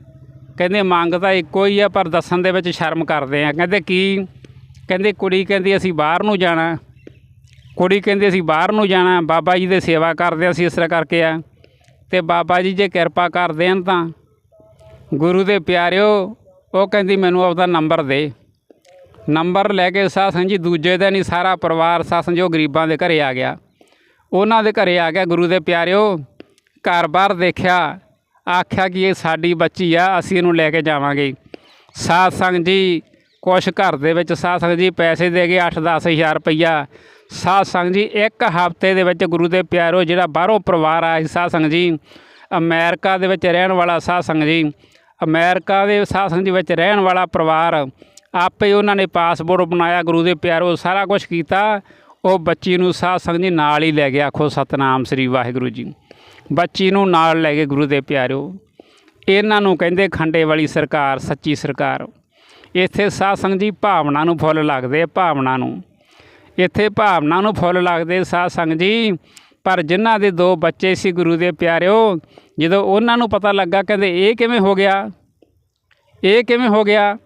Speaker 1: ਕਹਿੰਦੇ ਮੰਗ ਤਾਂ ਇੱਕੋ ਹੀ ਆ, ਪਰ ਦੱਸਣ ਦੇ ਵਿੱਚ ਸ਼ਰਮ ਕਰਦੇ ਆ। ਕਹਿੰਦੇ ਕੀ? ਕਹਿੰਦੇ ਕੁੜੀ ਕਹਿੰਦੀ ਅਸੀਂ ਬਾਹਰ ਨੂੰ ਜਾਣਾ। ਕੁੜੀ ਕਹਿੰਦੀ ਅਸੀਂ ਬਾਹਰ ਨੂੰ ਜਾਣਾ, ਬਾਬਾ ਜੀ ਦੇ ਸੇਵਾ ਕਰਦੇ ਅਸੀਂ ਇਸ ਤਰ੍ਹਾਂ ਕਰਕੇ ਆ। ਤੇ ਬਾਬਾ ਜੀ ਜੇ ਕਿਰਪਾ ਕਰ ਦੇਣ ਤਾਂ ਗੁਰੂ ਦੇ ਪਿਆਰਿਓ, ਉਹ ਕਹਿੰਦੀ ਮੈਨੂੰ ਆਪਦਾ ਨੰਬਰ ਦੇ। ਨੰਬਰ ਲੈ ਕੇ ਸਾਧ ਸੰਗਤ ਜੀ, ਦੂਜੇ ਦਿਨ ਹੀ ਸਾਰਾ ਪਰਿਵਾਰ, ਸਾਧ ਸੰਗਤ ਗਰੀਬਾਂ ਦੇ ਘਰੇ ਆ ਗਿਆ। ਉਹਨਾਂ ਦੇ ਘਰੇ ਆ ਗਿਆ ਗੁਰੂ ਦੇ ਪਿਆਰਿਓ ਘਰ-ਬਾਰ ਦੇਖਿਆ, ਆਖਿਆ ਕਿ ਇਹ ਸਾਡੀ ਬੱਚੀ ਆ, ਅਸੀਂ ਇਹਨੂੰ ਲੈ ਕੇ ਜਾਵਾਂਗੇ। ਸਾਧ ਸੰਗਤ ਜੀ, ਕੁਛ ਘਰ ਦੇ ਵਿੱਚ ਸਾਧ ਸੰਗਤ ਜੀ ਪੈਸੇ ਦੇ ਗਏ 8-10 ਹਜ਼ਾਰ ਰੁਪਈਆ। ਸਾਧ ਸੰਗਤ ਜੀ, ਇੱਕ ਹਫ਼ਤੇ ਦੇ ਵਿੱਚ ਗੁਰੂ ਦੇ ਪਿਆਰੋ ਜਿਹੜਾ ਬਾਹਰੋਂ ਪਰਿਵਾਰ ਆਇਆ ਸੀ ਸਾਧ ਸੰਗਤ ਜੀ, ਅਮਰੀਕਾ ਦੇ ਵਿੱਚ ਰਹਿਣ ਵਾਲਾ ਸਾਧ ਸੰਗਤ ਜੀ, ਅਮਰੀਕਾ ਦੇ ਸਾਧ ਸੰਗਤ ਜੀ ਵਿੱਚ ਰਹਿਣ ਵਾਲਾ ਪਰਿਵਾਰ, ਆਪੇ ਉਹਨਾਂ ਨੇ ਪਾਸਪੋਰਟ ਬਣਾਇਆ, ਗੁਰੂ ਦੇ ਪਿਆਰੋ ਸਾਰਾ ਕੁਝ ਕੀਤਾ। ਉਹ ਬੱਚੀ ਨੂੰ ਸਾਧ ਸੰਗਤ ਜੀ ਨਾਲ ਹੀ ਲੈ ਗਿਆ ਆਖੋ ਸਤਨਾਮ ਸ੍ਰੀ ਵਾਹਿਗੁਰੂ ਜੀ। ਬੱਚੀ ਨੂੰ ਨਾਲ ਲੈ ਗਏ ਗੁਰੂ ਦੇ ਪਿਆਰਿਓ ਇਹਨਾਂ ਨੂੰ ਕਹਿੰਦੇ ਖੰਡੇ ਵਾਲੀ ਸਰਕਾਰ, ਸੱਚੀ ਸਰਕਾਰ। ਇੱਥੇ ਸਾਧ ਸੰਗਤ ਜੀ ਭਾਵਨਾ ਨੂੰ ਫੁੱਲ ਲੱਗਦੇ ਭਾਵਨਾ ਨੂੰ। ਇੱਥੇ ਭਾਵਨਾ ਨੂੰ ਫੁੱਲ ਲੱਗਦੇ ਸਾਧ ਸੰਗਤ ਜੀ, ਪਰ ਜਿਨ੍ਹਾਂ ਦੇ ਦੋ ਬੱਚੇ ਸੀ ਗੁਰੂ ਦੇ ਪਿਆਰਿਓ ਜਦੋਂ ਉਹਨਾਂ ਨੂੰ ਪਤਾ ਲੱਗਾ ਕਹਿੰਦੇ ਇਹ ਕਿਵੇਂ ਹੋ ਗਿਆ? ਇਹ ਕਿਵੇਂ ਹੋ ਗਿਆ?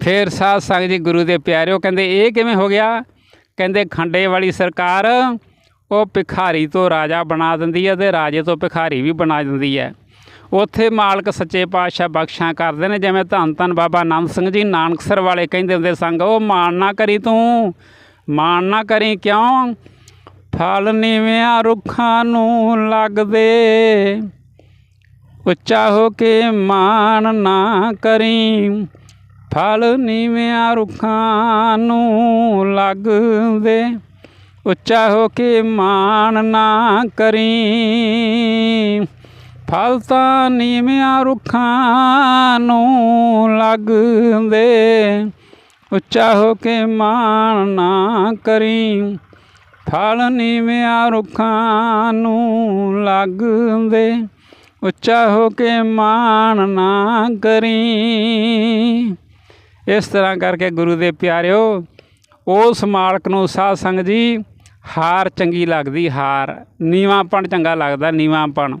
Speaker 1: ਫਿਰ ਸਾਧ ਸੰਗਤ ਜੀ ਗੁਰੂ ਦੇ ਪਿਆਰਿਓ ਕਹਿੰਦੇ ਇਹ ਕਿਵੇਂ ਹੋ ਗਿਆ? ਕਹਿੰਦੇ ਖੰਡੇ ਵਾਲੀ ਸਰਕਾਰ ਉਹ ਭਿਖਾਰੀ ਤੋਂ ਰਾਜਾ ਬਣਾ ਦਿੰਦੀ ਹੈ ਤੇ ਰਾਜੇ ਤੋਂ ਭਿਖਾਰੀ ਵੀ ਬਣਾ ਦਿੰਦੀ ਹੈ। ਉੱਥੇ ਮਾਲਕ ਸੱਚੇ ਪਾਤਸ਼ਾਹ ਬਖਸ਼ਾਂ ਕਰਦੇ ਨੇ, ਜਿਵੇਂ ਧੰਨ ਧੰਨ ਬਾਬਾ ਆਨੰਦ ਸਿੰਘ ਜੀ ਨਾਨਕਸਰ ਵਾਲੇ ਕਹਿੰਦੇ ਹੁੰਦੇ ਸੰਗ, ਉਹ ਮਾਣ ਨਾ ਕਰੀ ਤੂੰ, ਮਾਣ ਨਾ ਕਰੀ ਕਿਉਂ? ਫਲ ਨੀਵਿਆਂ ਰੁੱਖਾਂ ਨੂੰ ਲੱਗਦੇ, ਉੱਚਾ ਹੋ ਕੇ ਮਾਣ ਨਾ ਕਰੀ। ਫਲ ਨੀਵਿਆਂ ਰੁੱਖਾਂ ਨੂੰ ਲੱਗਦੇ, ਉੱਚਾ ਹੋ ਕੇ ਮਾਣ ਨਾ ਕਰੀ। ਫਲ ਤਾਂ ਨੀਵਿਆਂ ਰੁੱਖਾਂ ਨੂੰ ਲੱਗਦੇ, ਉੱਚਾ ਹੋ ਕੇ ਮਾਣ ਨਾ ਕਰੀ। ਫਲ ਨੀਵਿਆਂ ਰੁੱਖਾਂ ਨੂੰ ਲੱਗਦੇ, ਉੱਚਾ ਹੋ ਕੇ ਮਾਣ ਨਾ ਕਰੀ। ਇਸ ਤਰ੍ਹਾਂ ਕਰਕੇ ਗੁਰੂ ਦੇ ਪਿਆਰਿਓ, ਉਸ ਮਾਲਕ ਨੂੰ ਸਾਧ ਸੰਗਤ ਜੀ, ਹਾਰ ਚੰਗੀ ਲੱਗਦੀ, ਹਾਰ। ਨੀਵਾਂਪਣ ਚੰਗਾ ਲੱਗਦਾ ਨੀਵਾਂਪਣ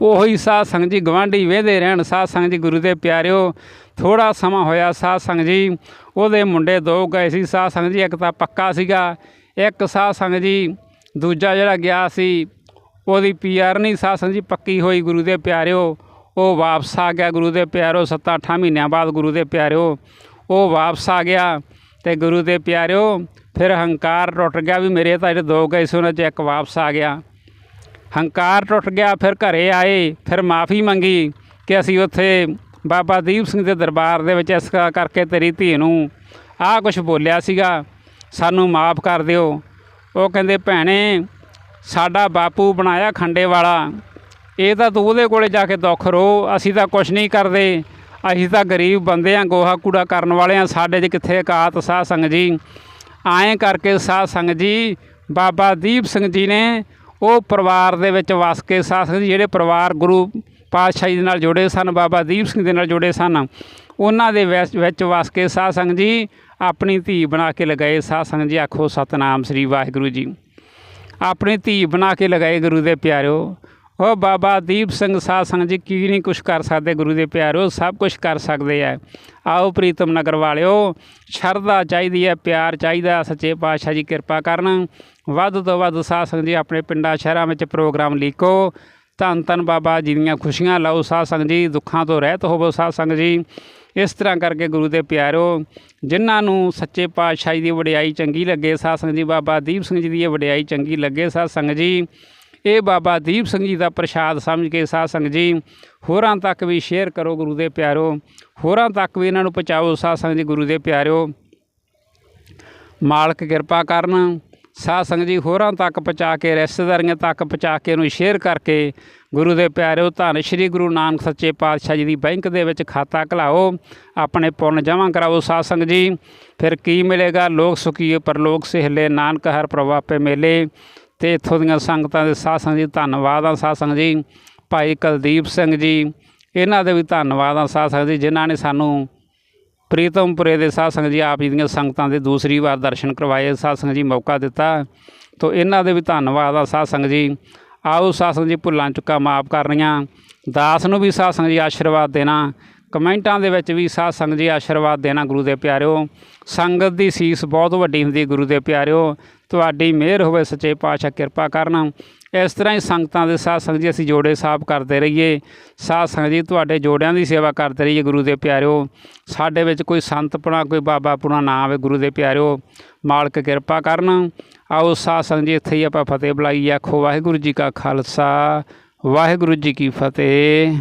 Speaker 1: ਉਹੀ ਸਾਧ ਸੰਗਤ ਜੀ ਗਵਾਂਢੀ ਵੇਹਦੇ ਰਹਿਣ। ਸਾਧ ਸੰਗਤ ਜੀ ਗੁਰੂ ਦੇ ਪਿਆਰਿਓ ਥੋੜਾ ਸਮਾਂ ਹੋਇਆ ਸਾਧ ਸੰਗਤ ਜੀ, ਉਹਦੇ ਮੁੰਡੇ ਦੋ ਗਏ ਸੀ। ਸਾਧ ਸੰਗਤ ਜੀ ਇੱਕ ਤਾਂ ਪੱਕਾ ਸੀਗਾ, ਇੱਕ ਸਾਧ ਸੰਗਤ ਜੀ ਦੂਜਾ ਜਿਹੜਾ ਗਿਆ ਸੀ, ਉਹਦੀ ਪੀਆਰ ਨਹੀਂ ਸਾਧ ਸੰਗਤ ਜੀ ਪੱਕੀ ਹੋਈ ਗੁਰੂ ਦੇ ਪਿਆਰਿਓ। ਉਹ ਵਾਪਸ ਆ ਗਿਆ ਗੁਰੂ ਦੇ ਪਿਆਰਿਓ 7-8 ਮਹੀਨਿਆਂ ਬਾਅਦ ਗੁਰੂ ਦੇ ਪਿਆਰਿਓ। ਉਹ ਵਾਪਸ ਆ ਗਿਆ ਤੇ ਗੁਰੂ ਦੇ ਪਿਆਰਿਓ, ਫਿਰ ਹੰਕਾਰ ਟੁੱਟ ਗਿਆ ਵੀ ਮੇਰੇ ਤਾਂ ਜਿਹੜੇ ਦੋ ਗਏ ਸੀ, ਉਹਨਾਂ 'ਚ ਇੱਕ ਵਾਪਸ ਆ ਗਿਆ। ਹੰਕਾਰ ਟੁੱਟ ਗਿਆ, ਫਿਰ ਘਰੇ ਆਏ, ਫਿਰ ਮਾਫੀ ਮੰਗੀ ਕਿ ਅਸੀਂ ਉੱਥੇ ਬਾਬਾ ਦੀਪ ਸਿੰਘ ਦੇ ਦਰਬਾਰ ਦੇ ਵਿੱਚ ਇਸ ਕਰਕੇ ਤੇਰੀ ਧੀ ਨੂੰ ਆਹ ਕੁਝ ਬੋਲਿਆ ਸੀਗਾ, ਸਾਨੂੰ ਮਾਫ ਕਰ ਦਿਓ। ਉਹ ਕਹਿੰਦੇ, ਭੈਣੇ, ਸਾਡਾ ਬਾਪੂ ਬਣਾਇਆ ਖੰਡੇ ਵਾਲਾ। ਇਹ ਤਾਂ ਤੂੰ ਉਹਦੇ ਕੋਲੇ ਜਾ ਕੇ ਦੁੱਖ ਰੋ, ਅਸੀਂ ਤਾਂ ਕੁਝ ਨਹੀਂ ਕਰਦੇ। ਅਸੀਂ ਤਾਂ ਗਰੀਬ ਬੰਦੇ ਆ, ਗੋਹਾ ਕੂੜਾ ਕਰਨ ਵਾਲੇ ਆ, ਸਾਡੇ 'ਚ ਕਿੱਥੇ ਇਕਾਤ ਸਾਧ ਸੰਗਤ ਜੀ? ਐਂ ਕਰਕੇ ਸਾਧ ਸੰਗਤ ਜੀ, ਬਾਬਾ ਦੀਪ ਸਿੰਘ ਜੀ ਨੇ ਉਹ ਪਰਿਵਾਰ ਦੇ ਵਿੱਚ ਵਸ ਕੇ ਸਾਧ ਸੰਗਤ ਜੀ ਜਿਹੜੇ ਪਰਿਵਾਰ ਗੁਰੂ ਪਾਤਸ਼ਾਹੀ ਦੇ ਨਾਲ ਜੁੜੇ ਸਨ, ਬਾਬਾ ਦੀਪ ਸਿੰਘ ਦੇ ਨਾਲ ਜੁੜੇ ਸਨ, ਉਹਨਾਂ ਦੇ ਵਿੱਚ ਵਿੱਚ ਵਸ ਕੇ ਸਾਧ ਸੰਗਤ ਜੀ ਆਪਣੀ ਧੀ ਬਣਾ ਕੇ ਲਗਾਏ ਸਾਧ ਸੰਗਤ ਜੀ, ਆਖੋ ਸਤਨਾਮ ਸ੍ਰੀ ਵਾਹਿਗੁਰੂ ਜੀ। ਆਪਣੀ ਧੀ ਬਣਾ ਕੇ ਲਗਾਏ ਗੁਰੂ ਦੇ ਪਿਆਰਿਓ ਉਹ ਬਾਬਾ ਦੀਪ ਸਿੰਘ ਸਾਧ ਸੰਗਤ ਜੀ, ਕੀ ਨਹੀਂ ਕੁਛ ਕਰ ਸਕਦੇ ਗੁਰੂ ਦੇ ਪਿਆਰਿਓ ਸਭ ਕੁਝ ਕਰ ਸਕਦੇ ਆ ਆਓ ਪ੍ਰੀਤਮ ਨਗਰ ਵਾਲਿਓ, ਸ਼ਰਧਾ ਚਾਹੀਦੀ ਹੈ ਪਿਆਰ ਚਾਹੀਦਾ, ਸੱਚੇ ਪਾਤਸ਼ਾਹ ਜੀ ਕਿਰਪਾ ਕਰਨ। ਵੱਧ ਤੋਂ ਵੱਧ ਸਾਧ ਸੰਗਤ ਜੀ, ਆਪਣੇ ਪਿੰਡਾਂ ਸ਼ਹਿਰਾਂ ਵਿੱਚ ਪ੍ਰੋਗਰਾਮ ਲੀਕੋ। ਧੰਨ ਧੰਨ ਬਾਬਾ ਜੀ ਦੀਆਂ ਖੁਸ਼ੀਆਂ ਲਓ ਸਾਧ ਸੰਗਤ ਜੀ, ਦੁੱਖਾਂ ਤੋਂ ਰਹਿਤ ਹੋਵੋ ਸਾਧ ਸੰਗਤ ਜੀ। ਇਸ ਤਰ੍ਹਾਂ ਕਰਕੇ ਗੁਰੂ ਦੇ ਪਿਆਰਿਓ ਜਿਨ੍ਹਾਂ ਨੂੰ ਸੱਚੇ ਪਾਤਸ਼ਾਹ ਜੀ ਦੀ ਵਡਿਆਈ ਚੰਗੀ ਲੱਗੇ, ਸਾਧ ਸੰਗਤ ਜੀ ਬਾਬਾ ਦੀਪ ਸਿੰਘ ਜੀ ਦੀ ਇਹ ਵਡਿਆਈ ਚੰਗੀ ਲੱਗੇ, ਸਾਧ ਸੰਗਤ ਜੀ। ਇਹ ਬਾਬਾ ਦੀਪ ਸਿੰਘ ਜੀ ਦਾ ਪ੍ਰਸ਼ਾਦ ਸਮਝ ਕੇ ਸਾਧ ਸੰਗਤ ਜੀ, ਹੋਰਾਂ ਤੱਕ ਵੀ ਸ਼ੇਅਰ ਕਰੋ ਗੁਰੂ ਦੇ ਪਿਆਰਿਓ ਹੋਰਾਂ ਤੱਕ ਵੀ ਇਹਨਾਂ ਨੂੰ ਪਹੁੰਚਾਓ ਸਾਧ ਸੰਗਤ ਜੀ ਗੁਰੂ ਦੇ ਪਿਆਰਿਓ ਮਾਲਕ ਕਿਰਪਾ ਕਰਨ, ਸਾਧ ਸੰਗਤ ਜੀ ਹੋਰਾਂ ਤੱਕ ਪਹੁੰਚਾ ਕੇ, ਰਿਸ਼ਤੇਦਾਰੀਆਂ ਤੱਕ ਪਹੁੰਚਾ ਕੇ ਇਹਨੂੰ ਸ਼ੇਅਰ ਕਰਕੇ ਗੁਰੂ ਦੇ ਪਿਆਰਿਓ ਧੰਨ ਸ਼੍ਰੀ ਗੁਰੂ ਨਾਨਕ ਸੱਚੇ ਪਾਤਸ਼ਾਹ ਜੀ ਦੀ ਬੈਂਕ ਦੇ ਵਿੱਚ ਖਾਤਾ ਘਲਾਓ, ਆਪਣੇ ਪੁੰਨ ਜਮ੍ਹਾਂ ਕਰਾਓ ਸਾਧ ਸੰਗਤ ਜੀ। ਫਿਰ ਕੀ ਮਿਲੇਗਾ? ਲੋਕ ਸੁਖੀਏ ਪਰਲੋਕ ਸਿਹਲੇ, ਨਾਨਕ ਹਰ ਪ੍ਰਭਾਪੇ ਮੇਲੇ। ਤੇ ਇੱਥੋਂ ਦੀਆਂ ਸੰਗਤਾਂ ਦੇ ਸਾਧ ਸੰਗਤ ਜੀ, ਧੰਨਵਾਦ ਆ ਸਾਧ ਸੰਗਤ ਜੀ। ਭਾਈ ਕੁਲਦੀਪ ਸਿੰਘ ਜੀ, ਇਹਨਾਂ ਦੇ ਵੀ ਧੰਨਵਾਦ ਆ ਸਾਧ ਸੰਗਤ ਜੀ, ਜਿਨ੍ਹਾਂ ਨੇ ਸਾਨੂੰ ਪ੍ਰੀਤਮਪੁਰੇ ਦੇ ਸਾਧ ਸੰਗਤ ਜੀ, ਆਪ ਜੀ ਦੀਆਂ ਸੰਗਤਾਂ ਦੇ ਦੂਸਰੀ ਵਾਰ ਦਰਸ਼ਨ ਕਰਵਾਏ। ਸਾਧ ਸੰਗਤ ਜੀ ਮੌਕਾ ਦਿੱਤਾ। ਤੋ ਇਹਨਾਂ ਦੇ ਵੀ ਧੰਨਵਾਦ ਆ ਸਾਧ ਸੰਗਤ ਜੀ। ਆਓ ਸਾਧ ਸੰਗਤ ਜੀ, ਭੁੱਲਾਂ ਚੁੱਕਾ ਮਾਫ ਕਰਨੀਆਂ। ਦਾਸ ਨੂੰ ਵੀ ਸਾਧ ਸੰਗਤ ਜੀ ਆਸ਼ੀਰਵਾਦ ਦੇਣਾ। ਕਮੈਂਟਾਂ ਦੇ ਵਿੱਚ ਵੀ ਸਾਧ ਸੰਗਤ ਜੀ ਆਸ਼ੀਰਵਾਦ ਦੇਣਾ ਗੁਰੂ ਦੇ ਪਿਆਰਿਓ। ਸੰਗਤ ਦੀ ਸੀਸ ਬਹੁਤ ਵੱਡੀ ਹੁੰਦੀ ਗੁਰੂ ਦੇ ਪਿਆਰਿਓ। ਤੁਹਾਡੀ ਮਿਹਰ ਹੋਵੇ, ਸੱਚੇ ਪਾਤਸ਼ਾਹ ਕਿਰਪਾ ਕਰਨ। ਇਸ ਤਰ੍ਹਾਂ ਹੀ ਸੰਗਤਾਂ ਦੇ ਸਾਧ ਸੰਗਤ ਜੀ ਅਸੀਂ ਜੋੜੇ ਸਾਫ਼ ਕਰਦੇ ਰਹੀਏ। ਸਾਧ ਸੰਗਤ ਜੀ ਤੁਹਾਡੇ ਜੋੜਿਆਂ ਦੀ ਸੇਵਾ ਕਰਦੇ ਰਹੀਏ ਗੁਰੂ ਦੇ ਪਿਆਰਿਓ। ਸਾਡੇ ਵਿੱਚ ਕੋਈ ਸੰਤਪੁਣਾ ਕੋਈ ਬਾਬਾ ਪੁਣਾ ਨਾ ਆਵੇ ਗੁਰੂ ਦੇ ਪਿਆਰਿਓ। ਮਾਲਕ ਕਿਰਪਾ ਕਰਨ। ਆਓ ਸਾਧ ਸੰਗਤ ਜੀ ਇੱਥੇ ਹੀ ਆਪਾਂ ਫਤਿਹ ਬੁਲਾਈ ਆਖੋ ਵਾਹਿਗੁਰੂ ਜੀ ਕਾ ਖਾਲਸਾ, ਵਾਹਿਗੁਰੂ ਜੀ ਕੀ ਫਤਿਹ।